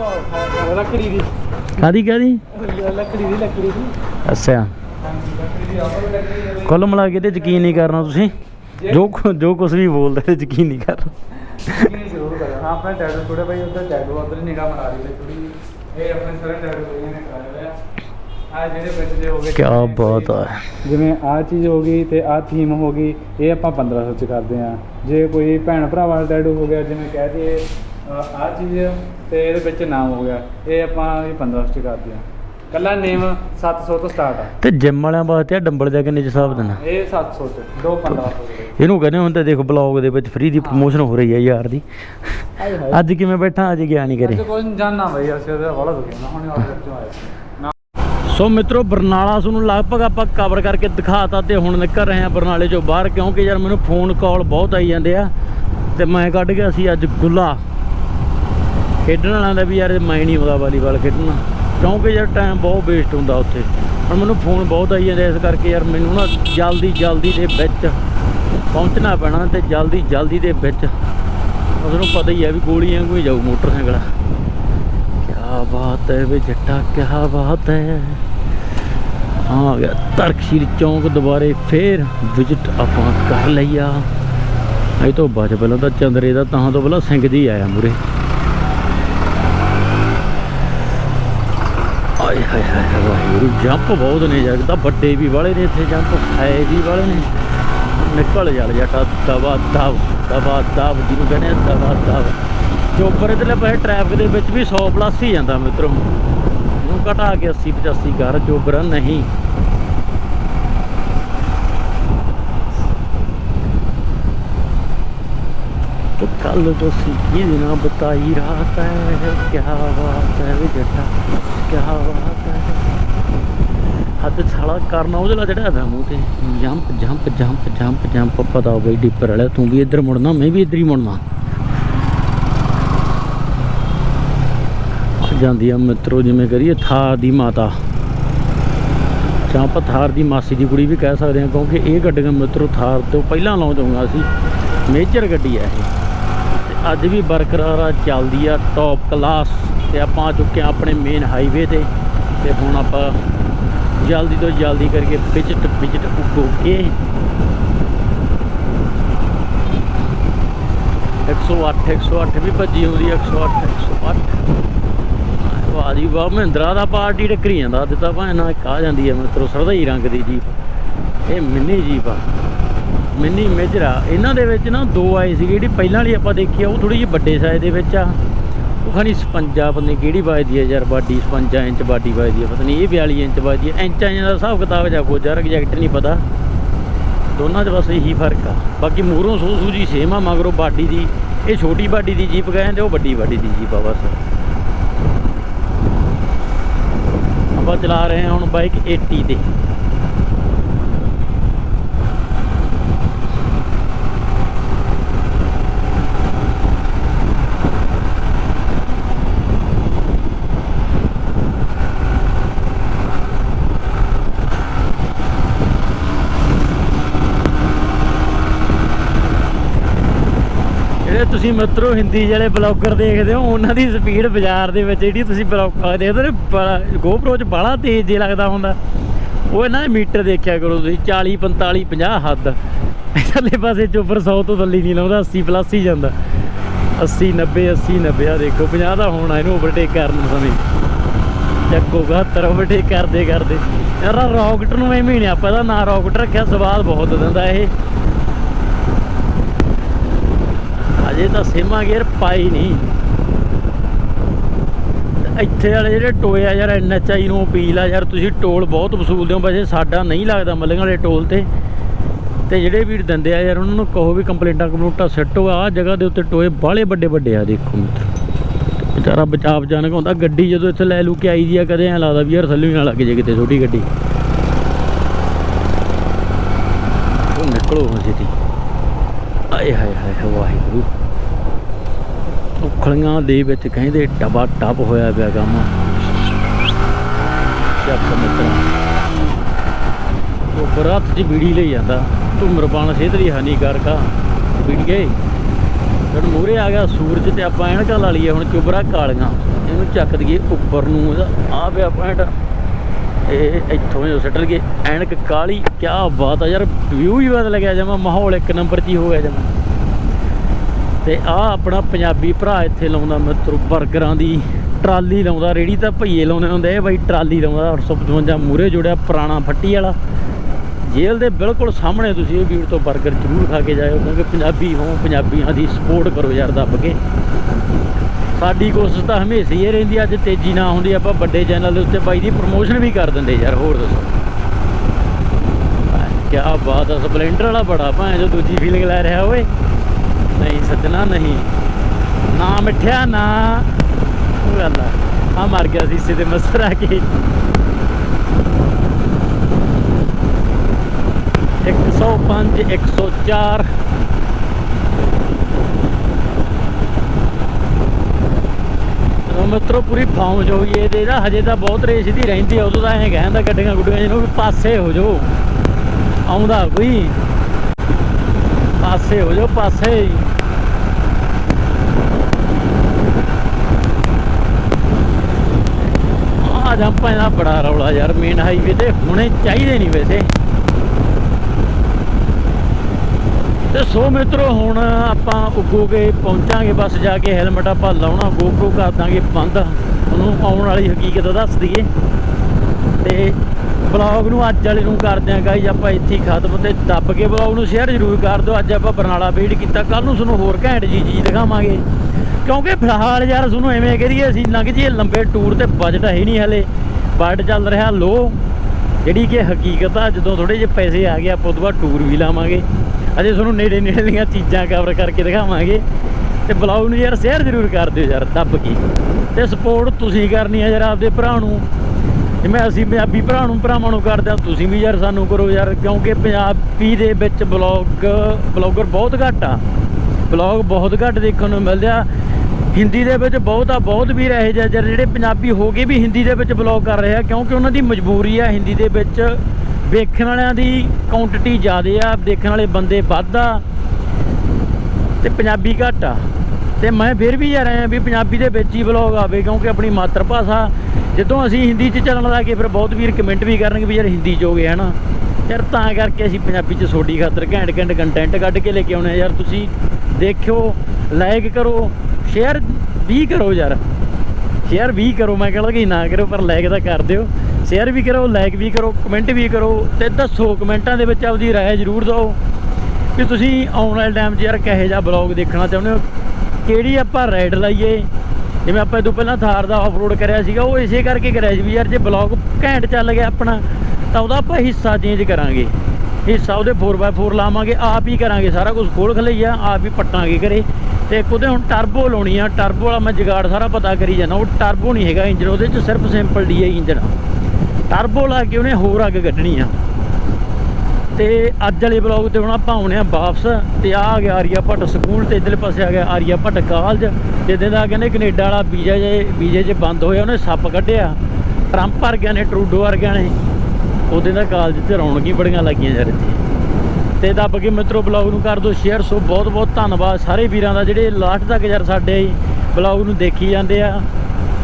ਉਹ ਲੱਕੜੀ ਦੀ ਕਾਦੀ ਕਾਦੀ ਲੱਕੜੀ ਦੀ ਲੱਕੜੀ ਦੀ ਅੱਛਾ ਹਾਂਜੀ ਲੱਕੜੀ ਦੀ ਆਫਰ ਵੀ ਲੱਗੀ ਹੋਈ ਹੈ ਕੁੱਲ ਮਿਲਾ ਕੇ ਤੇ ਯਕੀਨ ਨਹੀਂ ਕਰਨਾ ਤੁਸੀਂ ਜੋ ਕੁ- ਜੋ ਕੁਝ ਵੀ ਬੋਲਦੇ ਤੇ ਯਕੀਨ ਨਹੀਂ ਇਹ ਜ਼ਰੂਰ ਕਰੋ। ਹਾਂ ਆਪਣਾ ਟੈਟੂ ਸਟੂਡੀਓ ਭਾਈ ਉੱਧਰ ਟੈਟੂ ਉੱਧਰ ਨਿਗਾਹ ਮਾਰ ਹੈ ਥੋੜੀ ਇਹ ਆਪਣੇ ਸਾਰੇ ਟੈਟੂ ਭਾਈਆਂ ਨੇ ਕਰਾਏ ਹੋਏ ਆ ਆ ਜਿਹੜੇ ਵਿੱਚ ਦੇ ਹੋ ਗਏ ਕੀ ਬਾਤ ਹੈ ਜਿਵੇਂ ਆਹ ਚੀਜ਼ ਹੋ ਗਈ ਤੇ ਆਹ ਥੀਮ ਹੋ ਗਈ ਇਹ ਆਪਾਂ 1500 ਚ ਕਰਦੇ ਆ ਜੇ ਕੋਈ ਭੈਣ ਭਰਾ ਵਾਲਾ ਟੈਟੂ ਹੋ ਗਿਆ ਜਿਵੇਂ ਕਹਿ ਦਈਏ ਆਹ ਚੀਜ਼ ਤੇ ਇਹਦੇ ਵਿੱਚ ਨਾਮ ਹੋ ਗਿਆ ਇਹ ਆਪਾਂ ਵੀ 1500 ਚ ਕਰਦੇ ਆ ਕੱਲਾ ਨੇਮ 700 ਤੋਂ ਸਟਾਰਟ ਆ। ਤੇ ਜਿਮ ਵਾਲਿਆਂ ਵਾਸਤੇ ਆ ਡੰਬਲ ਜਾ ਕਿੰਨੇ ਚ ਹਿਸਾਬ ਦੇਣਾ ਇਹ 700 ਚ ਦੋ 1500 ਦੇ ਇਹਨੂੰ ਕਹਿੰਦੇ ਹੁੰਦੇ ਦੇਖ ਬਲੌਗ ਦੇ ਵਿੱਚ ਫ੍ਰੀ ਦੀ ਪ੍ਰੋਮੋਸ਼ਨ ਹੋ ਰਹੀ ਹੈ ਯਾਰ ਦੀ। ਅੱਜ ਕਿਵੇਂ ਬੈਠਾ ਅੱਜ ਗਿਆ ਨਹੀਂ ਅੱਜ ਕਰੇ ਕੋਈ ਨੀ ਜਾਣਨਾ ਬਈ ਅਸੀਂ ਉਹਦਾ ਵਾਲਾ ਦੁਖਿਆ ਨਾ ਹੁਣੇ ਆਰਡਰ ਚੋਂ ਆਏ ਸੀ। ਨਾ। ਸੋ ਮਿੱਤਰੋ ਬਰਨਾਲਾ ਤੁਹਾਨੂੰ ਲਗਭਗ ਆਪਾਂ ਕਵਰ ਕਰਕੇ ਦਿਖਾਤਾ ਤੇ ਹੁਣ ਨਿਕਲ ਰਹੇ ਆ ਬਰਨਾਲੇ ਚੋਂ ਬਾਹਰ ਕਿਉਂਕਿ ਯਾਰ ਮੈਨੂੰ ਫੋਨ ਕਾਲ ਬਹੁਤ ਆਈ ਜਾਂਦੇ ਆ। ਤੇ ਮੈਂ ਕੱਢ ਗਿਆ ਸੀ ਅੱਜ ਗੁੱਲਾ। ਖੇਡਣ ਵਾਲਿਆਂ ਦਾ ਵੀ ਯਾਰ ਮੈਂ ਨਹੀਂ ਆਉਂਦਾ ਵਾਲੀਬਾਲ ਖੇਡਣਾ ਕਿਉਂਕਿ ਯਾਰ ਟਾਈਮ ਬਹੁਤ ਵੇਸਟ ਹੁੰਦਾ ਉੱਥੇ। ਹੁਣ ਮੈਨੂੰ ਫੋਨ ਬਹੁਤ ਆਈ ਜਾਂਦੇ ਆ, ਇਸ ਕਰਕੇ ਯਾਰ ਮੈਨੂੰ ਨਾ ਜਲਦੀ ਜਲਦੀ ਦੇ ਵਿੱਚ ਪਹੁੰਚਣਾ ਪੈਣਾ ਤੇ ਜਲਦੀ ਜਲਦੀ ਦੇ ਵਿੱਚ। ਉਹਨੂੰ ਪਤਾ ਹੀ ਹੈ ਵੀ ਗੋਲੀਆਂ ਕੋਈ ਜਾਊ ਮੋਟਰਸਾਈਕਲ। ਕਿਆ ਬਾਤ ਹੈ ਵੇ ਜੱਟਾ ਕਿਆ ਬਾਤ ਹੈ। ਆ ਗਿਆ ਤਰਕਸ਼ੀਲ ਚੌਂਕ ਦੁਬਾਰੇ ਫੇਰ ਵਿਜ਼ਿਟ ਆਪਾਂ ਕਰ ਲਈਆ। ਇਹ ਤੋਂ ਬਾਅਦ ਪਹਿਲਾਂ ਤਾਂ ਚੰਦਰੇ ਦਾ ਤਾਂ ਤੋਂ ਪਹਿਲਾਂ ਸਿੰਘ ਜੀ ਆਇਆ ਮੁਰੇ ਆਏ ਹਾਏ ਹਾਏ ਹਾਏ ਵਾਹਿਗੁਰੂ ਜੰਪ ਬਹੁਤ ਨੇ ਜਗਦਾ ਵੱਡੇ ਵੀ ਵਾਲੇ ਨੇ ਇੱਥੇ ਜੰਪ ਹੈ ਵੀ ਵਾਲੇ ਨੇ ਨਿਕਲ ਜਲ ਜਟਾ ਦਵਾ ਦਵ ਦਵਾ ਦਵ ਜਿਹਨੂੰ ਕਹਿੰਦੇ ਆ ਦਵਾ ਦਵ ਚੋਪਰ ਇਧਰਲੇ ਪਾਸੇ ਟ੍ਰੈਫਿਕ ਦੇ ਵਿੱਚ ਵੀ 100 ਪਲੱਸ ਹੀ ਜਾਂਦਾ ਮਿੱਤਰੋ ਨੂੰ ਘਟਾ ਕੇ 80 85 ਕਰ ਚੋਪਰ ਨਹੀਂ तो कल तो सीखी ना बताई रात है क्या बात है वे जट्टा क्या बात है ਹੱਦ ਸਾਲਾ ਕਰਨਾ, ਉਹਦੇ ਨਾਲ ਜਿਹੜਾ ਹੈ ਮੂੰਹ ਤੇ jump jump jump jump jump ਪਤਾ ਹੋ ਗਈ ਡਿੱਪਰ ਵਾਲਾ ਤੂੰ ਵੀ ਇੱਧਰ ਮੁੜਨਾ, ਮੈਂ ਵੀ ਇੱਧਰ ਹੀ ਮੁੜਨਾ। ਜਾਂਦੀ ਆ ਮਿੱਤਰੋ, ਜਿਵੇਂ ਕਰੀਏ ਥਾਰ ਦੀ ਮਾਤਾ। ਜਾਂ ਆਪਾਂ ਥਾਰ ਦੀ ਮਾਸੀ ਦੀ ਕੁੜੀ ਵੀ ਕਹਿ ਸਕਦੇ ਹਾਂ ਕਿਉਂਕਿ ਇਹ ਗੱਡੀਆਂ ਮਿੱਤਰੋ ਥਾਰ ਤੋਂ ਪਹਿਲਾਂ ਲਾਉਂਦੇ ਹੋਗਾ ਅਸੀਂ ਮੇਜਰ ਗੱਡੀ ਆ ਇਹ। ਅੱਜ ਵੀ ਬਰਕਰਾਰ ਆ, ਚੱਲਦੀ ਆ ਟੌਪ ਕਲਾਸ ਤੇ ਆਪਾਂ ਆ ਚੁੱਕੇ ਆ ਆਪਣੇ ਮੇਨ ਹਾਈਵੇ ਤੇ। ਤੇ ਹੁਣ ਆਪਾਂ ਜਲਦੀ ਤੋਂ ਜਲਦੀ ਕਰਕੇ ਵਿਜਟ ਵਿਜਟ ਹੋ ਕੇ 108 108 ਵੀ ਭੱਜੀ ਆਉਂਦੀ ਆ, 108 108 ਵਾਹ ਜੀ ਵਾਹ ਮਹਿੰਦਰਾ ਦਾ ਪਾਰਟੀ ਟੱਕਰੀ ਜਾਂਦਾ ਦਿੱਤਾ ਭਾਵੇਂ ਨਾ ਇੱਕ ਆ ਜਾਂਦੀ ਹੈ ਮਿੱਤਰੋ ਸਰਦਾਈ ਰੰਗ ਦੀ ਜੀਪ। ਇਹ ਮਿੰਨੀ ਜੀਪ ਆ। ਮਿੰਨੀ ਮੇਜਰਾ। ਇਹਨਾਂ ਦੇ ਵਿੱਚ ਨਾ ਦੋ ਆਏ ਸੀਗੇ ਜਿਹੜੀ ਪਹਿਲਾਂ ਵਾਲੀ ਆਪਾਂ ਦੇਖੀ ਆ ਉਹ ਥੋੜੀ ਜਿਹੀ ਵੱਡੇ ਸਾਈਜ਼ ਦੇ ਵਿੱਚ ਆ। ਉਹ ਖਾਣੀ 56 ਪਤਾ ਨਹੀਂ ਕਿਹੜੀ ਵੱਜਦੀ ਹੈ ਯਾਰ ਬਾਡੀ 56 ਇੰਚ ਬਾਡੀ ਵੱਜਦੀ ਹੈ ਪਤਾ ਨਹੀਂ ਇਹ 42 ਇੰਚ ਵੱਜਦੀ ਹੈ ਇੰਚਾਂ ਦਾ ਹਿਸਾਬ ਕਿਤਾਬ ਜਾਂ ਕੋਈ ਯਾਰ ਐਗਜ਼ੈਕਟ ਨਹੀਂ ਪਤਾ। ਦੋਨਾਂ 'ਚ ਬਸ ਇਹੀ ਫ਼ਰਕ ਆ। ਬਾਕੀ ਮੂਹਰੋਂ ਸੂ ਸੂ ਜੀ ਸੇਮ ਆ, ਮਗਰੋਂ ਬਾਡੀ ਦੀ, ਇਹ ਛੋਟੀ ਬਾਡੀ ਦੀ ਜੀਪ ਕਹਿੰਦੇ ਉਹ ਵੱਡੀ ਬਾਡੀ ਦੀ ਜੀਪ ਆ ਬਸ। ਆਪਾਂ ਚਲਾ ਰਹੇ ਹਾਂ ਹੁਣ ਬਾਈਕ 80 ਤੇ ਜਿਹੜੇ ਤੁਸੀਂ ਮਿੱਤਰੋ, ਹਿੰਦੀ ਜਿਹੜੇ ਬਲੌਗਰ ਦੇਖਦੇ ਹੋ, ਉਹਨਾਂ ਦੀ ਸਪੀਡ ਬਾਜ਼ਾਰ ਦੇ ਵਿੱਚ ਜਿਹੜੀ ਤੁਸੀਂ ਬਲੌਗ ਦੇਖਦੇ ਨੇ GoPro 'ਚ ਬਾਹਲਾ ਤੇਜ਼ ਜੇ ਲੱਗਦਾ ਹੁੰਦਾ। ਉਹ ਇਹਨਾਂ ਦੇ ਮੀਟਰ ਦੇਖਿਆ ਕਰੋ ਤੁਸੀਂ 40 45 50 ਹੱਦ। ਇਧਰਲੇ ਪਾਸੇ ਚੋਪਰ 100 ਤੋਂ ਥੱਲੇ ਨਹੀਂ ਲਾਉਂਦਾ 80 ਪਲੱਸ ਹੀ ਜਾਂਦਾ। 80 90 80 90 ਆ ਦੇਖੋ 50 ਦਾ ਹੋਣਾ, ਇਹਨੂੰ ਓਵਰਟੇਕ ਕਰਨ ਸਮੇਂ। ਚੱਕੋ 72 ਓਵਰਟੇਕ ਕਰਦੇ ਕਰਦੇ ਯਾਰ, ਆਹ ਰੌਕਟ ਨੂੰ ਐਵੇਂ ਨਹੀਂ ਆਪਾਂ ਇਹਦਾ ਨਾਂ ਰੌਕਟ ਰੱਖਿਆ ਸਵਾਦ ਬਹੁਤ ਦਿੰਦਾ ਇਹ। ਅਜੇ ਤਾਂ ਸੇਮਾ ਗੇਅਰ ਪਾਈ ਨਹੀਂ। ਇੱਥੇ ਵਾਲੇ ਜਿਹੜੇ ਟੋਏ ਆ ਯਾਰ ਐਨਐਚਆਈ ਨੂੰ ਅਪੀਲ ਆ ਯਾਰ, ਤੁਸੀਂ ਟੋਲ ਬਹੁਤ ਵਸੂਲਦੇ ਹੋ ਵੈਸੇ ਸਾਡਾ ਨਹੀਂ ਲੱਗਦਾ ਮੱਲੀਆਂ ਵਾਲੇ ਟੋਲ ਤੇ। ਤੇ ਜਿਹੜੇ ਵੀਰ ਦਿੰਦੇ ਆ ਯਾਰ, ਉਹਨਾਂ ਨੂੰ ਕਹੋ ਵੀ ਕੰਪਲੇਂਟਾਂ ਕੰਪਲੂਟਾਂ ਸੱਟੋ ਆ ਜਗ੍ਹਾ ਦੇ ਉੱਤੇ ਟੋਏ ਬਾਹਲੇ ਵੱਡੇ ਵੱਡੇ ਆ, ਦੇਖੋ ਮਿੱਤਰ। ਵਿਚਾਰਾ ਬਚਾਵ ਜਾਣਕ ਹੁੰਦਾ। ਗੱਡੀ ਜਦੋਂ ਇੱਥੇ ਲੈ ਲੂ ਕੇ ਆਈ ਦੀ ਆ, ਕਦੇ ਐ ਲੱਗਦਾ ਵੀ ਯਾਰ ਥੱਲੇ ਹੀ ਨਾ ਲੱਗ ਜੇ ਕਿਤੇ ਛੋਟੀ ਗੱਡੀ। ਉਹ ਨਿਕਲੋ ਹੁਣ ਛੇਤੀ ਆਏ ਹਾਏ ਹਾਏ, ਵਾਹਿਗੁਰੂ। ਉਖਲੀਆਂ ਦੇ ਵਿੱਚ ਕਹਿੰਦੇ ਡਬਾ ਟੱਪ ਹੋਇਆ ਪਿਆ ਕੰਮ। ਚੱਕ ਮਿੱਤਰਾ। ਉਹ ਬਰਾਤ ਦੀ ਬੀੜੀ ਲਈ ਜਾਂਦਾ। ਧੁੰਮਰਪਾਨ ਸਿਹਤ ਲਈ ਹਾਨੀਕਾਰਕ ਆ। ਬੀੜੀਏ ਜਦ ਮੂਰੇ ਆ ਗਿਆ ਸੂਰਜ ਤੇ ਆਪਾਂ ਐਨਕਾਂ ਲਾ ਲਈਏ, ਹੁਣ ਚੁਬਰਾ ਕਾਲੀਆਂ। ਇਹਨੂੰ ਚੱਕ ਦਈਏ ਉੱਪਰ ਨੂੰ, ਇਹਦਾ ਆ ਪਿਆ ਪੁਆਇੰਟ। ਇਹ ਇੱਥੋਂ ਹੀ ਸੱਟਲ ਗਏ। ਐਨਕ ਕਾਲੀ ਕੀ ਬਾਤ ਆ ਯਾਰ। ਵਿਊ ਹੀ ਬਦਲ ਗਿਆ ਜਮਾ, ਮਾਹੌਲ ਇੱਕ ਨੰਬਰ 'ਚ ਹੀ ਹੋ ਗਿਆ ਜਮਾ। ਤੇ ਆ ਆਪਣਾ ਪੰਜਾਬੀ ਭਰਾ ਇੱਥੇ ਲਾਉਂਦਾ ਮਿੱਤਰ 버ਗਰਾਂ ਦੀ ਟਰਾਲੀ ਲਾਉਂਦਾ, ਰੇੜੀ ਤਾਂ ਭਈਏ ਲਾਉਂਦੇ ਹੁੰਦੇ ਇਹ ਬਾਈ ਟਰਾਲੀ ਲਾਉਂਦਾ 855 ਮੂਰੇ ਜੁੜਿਆ ਪੁਰਾਣਾ ਫੱਟੀ ਵਾਲਾ। ਜੇਲ੍ਹ ਦੇ ਬਿਲਕੁਲ ਸਾਹਮਣੇ ਤੁਸੀਂ ਇਹ ਵੀਰ ਤੋਂ 버ਗਰ ਜ਼ਰੂਰ ਖਾ ਕੇ ਜਾਇਓ, ਕਿਉਂਕਿ ਪੰਜਾਬੀ ਹੋ, ਪੰਜਾਬੀਆਂ ਦੀ ਸਪੋਰਟ ਕਰੋ ਯਾਰ, ਦੱਬ ਕੇ। ਸਾਡੀ ਕੋਸ਼ਿਸ਼ ਤਾਂ ਹਮੇਸ਼ਾ ਹੀ ਇਹ ਰਹਿੰਦੀ ਅੱਜ ਤੇਜ਼ੀ ਨਾ ਹੁੰਦੀ, ਆਪਾਂ ਵੱਡੇ ਚੈਨਲ ਦੇ ਉੱਤੇ ਬਾਈ ਦੀ ਪ੍ਰਮੋਸ਼ਨ ਵੀ ਕਰ ਦਿੰਦੇ ਯਾਰ, ਹੋਰ ਦੱਸੋ। ਕੀ ਬਾਤ ਆ, ਸਪਲੈਂਡਰ ਵਾਲਾ ਬੜਾ ਭਾਂ ਜੋ ਦੂਜੀ ਫੀਲਿੰਗ ਲੈ ਰਿਹਾ ਓਏ ਨਹੀਂ, ਸੱਜਣਾ ਨਹੀਂ। ਨਾ ਮਿੱਠਿਆ, ਨਾ ਉਹ ਗੱਲ ਆ। ਮਰ ਗਿਆ ਸੀ ਸਿੱਧੇ ਮਸਰ ਆ ਕੇ। 105 104 ਮਿੱਤਰੋ, ਪੂਰੀ ਫੌਮ ਜੋ ਹੋਈ ਇਹਦੇ ਦਾ। ਹਜੇ ਤਾਂ ਬਹੁਤ ਰੇਸ ਦੀ ਰਹਿੰਦੀ ਆ, ਉਦੋਂ ਤਾਂ ਐਂ ਕਹਿੰਦਾ ਗੱਡੀਆਂ ਗੁੱਡੀਆਂ ਜਿਹਨੂੰ ਵੀ ਪਾਸੇ ਹੋ ਜਾਓ। ਆਉਂਦਾ ਕੋਈ। ਪਾਸੇ ਹੋ ਜਾਓ, ਪਾਸੇ ਆ ਜੰਪਾਂ ਦਾ ਬੜਾ ਰੌਲਾ ਯਾਰ ਮੇਨ ਹਾਈਵੇ ਤੇ ਹੁਣੇ ਚਾਹੀਦੇ ਨਹੀਂ ਵੈਸੇ। ਤੇ ਸੋ ਮਿੱਤਰੋ, ਹੁਣ ਆਪਾਂ ਉੱਗੋਗੇ ਪਹੁੰਚਾਂਗੇ, ਬਸ ਜਾ ਕੇ ਹੈਲਮਟ ਆਪਾਂ ਲਾਉਣਾ, GoPro ਕਰ ਦਾਂਗੇ ਬੰਦ। ਉਹਨੂੰ ਆਉਣ ਵਾਲੀ ਹਕੀਕਤ ਦੱਸ ਦਈਏ। ਤੇ ਬਲੌਗ ਨੂੰ ਅੱਜ ਵਾਲੇ ਨੂੰ ਕਰਦੇ ਆਂ ਗਾਈਜ਼ ਆਪਾਂ ਇੱਥੇ ਹੀ ਖਤਮ ਤੇ ਦੱਬ ਕੇ ਬਲੌਗ ਨੂੰ ਸ਼ੇਅਰ ਜ਼ਰੂਰ ਕਰ ਦਿਓ। ਅੱਜ ਆਪਾਂ ਬਰਨਾਲਾ ਵੇਟ ਕੀਤਾ ਕੱਲ ਨੂੰ ਤੁਹਾਨੂੰ ਹੋਰ ਘੈਂਟ ਜੀ ਚੀਜ਼ ਦਿਖਾਵਾਂਗੇ। ਕਿਉਂਕਿ ਫਿਲਹਾਲ ਯਾਰ ਤੁਹਾਨੂੰ ਐਵੇਂ ਕਰੀਏ ਅਸੀਂ ਲੰਘ ਜੀਏ ਲੰਬੇ ਟੂਰ ਤੇ ਬਜਟ ਹੈ ਹੀ ਨਹੀਂ ਹਲੇ। ਬਜਟ ਚੱਲ ਰਿਹਾ ਲੋ ਜਿਹੜੀ ਕਿ ਹਕੀਕਤ ਆ, ਜਦੋਂ ਥੋੜੇ ਜਿਹੇ ਪੈਸੇ ਆ ਗਏ, ਆਪਾਂ ਉਦੋਂ ਬਾਅਦ ਟੂਰ ਵੀ ਲਾਵਾਂਗੇ। ਅਜੇ ਤੁਹਾਨੂੰ ਨੇੜੇ ਨੇੜੇ ਦੀਆਂ ਚੀਜ਼ਾਂ ਕਵਰ ਕਰਕੇ ਦਿਖਾਵਾਂਗੇ। ਤੇ ਬਲੌਗ ਨੂੰ ਯਾਰ ਸ਼ੇਅਰ ਜ਼ਰੂਰ ਕਰ ਦਿਓ ਯਾਰ, ਦੱਬ ਕੇ। ਤੇ ਸਪੋਰਟ ਤੁਸੀਂ ਕਰਨੀ ਹੈ ਯਾਰ ਆਪਦੇ ਭਰਾ ਨੂੰ। ਜਿਵੇਂ ਅਸੀਂ ਪੰਜਾਬੀ ਭਰਾ ਨੂੰ, ਭਰਾਵਾਂ ਨੂੰ ਕਰਦੇ ਆ, ਤੁਸੀਂ ਵੀ ਯਾਰ ਸਾਨੂੰ ਕਰੋ ਯਾਰ, ਕਿਉਂਕਿ ਪੰਜਾਬੀ ਦੇ ਵਿੱਚ ਬਲੌਗ ਬਲੌਗਰ ਬਹੁਤ ਘੱਟ ਆ। ਬਲੌਗ ਬਹੁਤ ਘੱਟ ਦੇਖਣ ਨੂੰ ਮਿਲਦੇ ਆ। ਹਿੰਦੀ ਦੇ ਵਿੱਚ ਬਹੁਤ ਆ, ਬਹੁਤ ਵੀਰ ਇਹੋ ਜਿਹੇ ਜਿਹੜੇ ਜਿਹੜੇ ਪੰਜਾਬੀ ਹੋ ਕੇ ਵੀ ਹਿੰਦੀ ਦੇ ਵਿੱਚ ਬਲੌਗ ਕਰ ਰਹੇ ਆ, ਕਿਉਂਕਿ ਉਹਨਾਂ ਦੀ ਮਜਬੂਰੀ ਆ ਹਿੰਦੀ ਦੇ ਵਿੱਚ ਵੇਖਣ ਵਾਲਿਆਂ ਦੀ ਕੁਆਂਟੀਟੀ ਜ਼ਿਆਦੇ ਆ, ਦੇਖਣ ਵਾਲੇ ਬੰਦੇ ਵੱਧ ਆ ਤੇ ਪੰਜਾਬੀ ਘੱਟ ਆ। ਤੇ ਮੈਂ ਫਿਰ ਵੀ ਯਾਰ ਆਇਆ ਵੀ ਪੰਜਾਬੀ ਦੇ ਵਿੱਚ ਹੀ ਬਲੌਗ ਆਵੇ, ਕਿਉਂਕਿ ਆਪਣੀ ਮਾਤਰ ਭਾਸ਼ਾ, ਜਦੋਂ ਅਸੀਂ ਹਿੰਦੀ 'ਚ ਚੱਲਣ ਲੱਗੇ ਫਿਰ ਬਹੁਤ ਵੀਰ ਕਮੈਂਟ ਵੀ ਕਰਨਗੇ ਵੀ ਯਾਰ ਹਿੰਦੀ 'ਚ ਹੋ ਗਏ, ਹਨਾ। ਯਾਰ ਤਾਂ ਕਰਕੇ ਅਸੀਂ ਪੰਜਾਬੀ 'ਚ ਸੋਡੀ ਖਾਤਰ ਘੈਂਟ ਘੈਂਟ ਕੰਟੈਂਟ ਕੱਢ ਕੇ ਲੈ ਕੇ ਆਉਣੇ ਆ। ਯਾਰ ਤੁਸੀਂ ਦੇਖਿਓ ਲਾਈਕ ਕਰੋ ਸ਼ੇਅਰ ਵੀ ਕਰੋ ਯਾਰ। ਸ਼ੇਅਰ ਵੀ ਕਰੋ, ਮੈਂ ਕਹਿੰਦਾ ਕਿ ਨਾ ਕਰੋ ਪਰ ਲਾਈਕ ਤਾਂ ਕਰ ਦਿਓ। ਸ਼ੇਅਰ ਵੀ ਕਰੋ ਲਾਈਕ ਵੀ ਕਰੋ ਕਮੈਂਟ ਵੀ ਕਰੋ ਤੇ ਦੱਸੋ, ਕਮੈਂਟਾਂ ਦੇ ਵਿੱਚ ਆਪਦੀ ਰਾਏ ਜ਼ਰੂਰ ਦਿਓ ਵੀ ਤੁਸੀਂ ਆਉਣ ਵਾਲੇ ਟਾਈਮ 'ਚ ਯਾਰ ਕਿਹੋ ਜਿਹਾ ਬਲੌਗ ਦੇਖਣਾ ਚਾਹੁੰਦੇ ਹੋ, ਕਿਹੜੀ ਆਪਾਂ ਰਾਈਡ ਲਾਈਏ। ਜਿਵੇਂ ਆਪਾਂ ਇਹ ਤੋਂ ਪਹਿਲਾਂ ਥਾਰ ਦਾ ਆਫਰੋਡ ਕਰਿਆ ਸੀਗਾ, ਉਹ ਇਸੇ ਕਰਕੇ ਕਰਿਆ ਸੀ ਵੀ ਯਾਰ ਜੇ ਬਲੌਗ ਘੈਂਟ ਚੱਲ ਗਿਆ ਆਪਣਾ, ਤਾਂ ਉਹਦਾ ਆਪਾਂ ਹਿੱਸਾ ਚੇਂਜ ਕਰਾਂਗੇ। ਹਿੱਸਾ ਉਹਦੇ 4x4 ਲਾਵਾਂਗੇ, ਆਪ ਹੀ ਕਰਾਂਗੇ ਸਾਰਾ ਕੁਝ ਖੋਲ ਖਲਈਆ, ਆਪ ਹੀ ਪੱਟਾਂਗੇ ਘਰੇ। ਤੇ ਉਹਦੇ ਹੁਣ ਟਰਬੋ ਲਾਉਣੀ ਆ ਟਰਬੋ ਵਾਲਾ ਮੈਂ ਜਗਾੜ ਸਾਰਾ ਪਤਾ ਕਰੀ ਜਾਣਾ ਉਹ ਟਰਬੋ ਨਹੀਂ ਹੈਗਾ ਇੰਜਨ ਉਹਦੇ 'ਚ ਸਿਰਫ ਸਿੰਪਲ ਡੀਆਈ ਇੰਜਨ ਟਰਬੋ ਲਾ ਕੇ ਉਹਨੇ ਹੋਰ ਅੱਗ ਕੱਢਣੀ ਆ। ਤੇ ਅੱਜ ਵਾਲੇ ਬਲੌਗ ਤੇ ਹੁਣ ਆਪਾਂ ਆਉਣੇ ਆ ਵਾਪਸ, ਤੇ ਆ ਗਿਆ ਆਰੀਆ ਭੱਟ ਸਕੂਲ, ਤੇ ਇਧਰਲੇ ਪਾਸੇ ਆ ਗਿਆ ਆਰੀਆ ਭੱਟ ਕਾਲਜ ਜਿੱਦਾਂ ਦਾ ਕਹਿੰਦੇ ਕੈਨੇਡਾ ਵਾਲਾ ਵੀਜ਼ਾ ਜੇ, ਵੀਜ਼ੇ 'ਚ ਬੰਦ ਹੋਇਆ, ਉਹਨੇ ਸੱਪ ਕੱਢਿਆ। ਟਰੰਪ ਵਰਗਿਆਂ ਨੇ ਟਰੂਡੋ ਵਰਗਿਆਂ ਨੇ। ਉਹਦੇ ਦਾ ਕਾਲਜ 'ਚ ਰੌਣਕ ਹੀ ਬੜੀਆਂ ਲੱਗੀਆਂ ਯਾਰ ਇੱਥੇ। ਤੇ ਦੱਬ ਕੇ ਮਿੱਤਰੋ, ਬਲੌਗ ਨੂੰ ਕਰ ਦਿਓ ਸ਼ੇਅਰ ਸੋ ਬਹੁਤ ਬਹੁਤ ਧੰਨਵਾਦ ਸਾਰੇ ਵੀਰਾਂ ਦਾ, ਜਿਹੜੇ ਲਾਸਟ ਤੱਕ ਯਾਰ ਸਾਡੇ ਬਲੌਗ ਨੂੰ ਦੇਖੀ ਜਾਂਦੇ ਆ।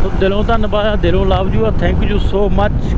ਸੋ ਦਿਲੋਂ ਧੰਨਵਾਦ, ਦਿਲੋਂ love you thank you so much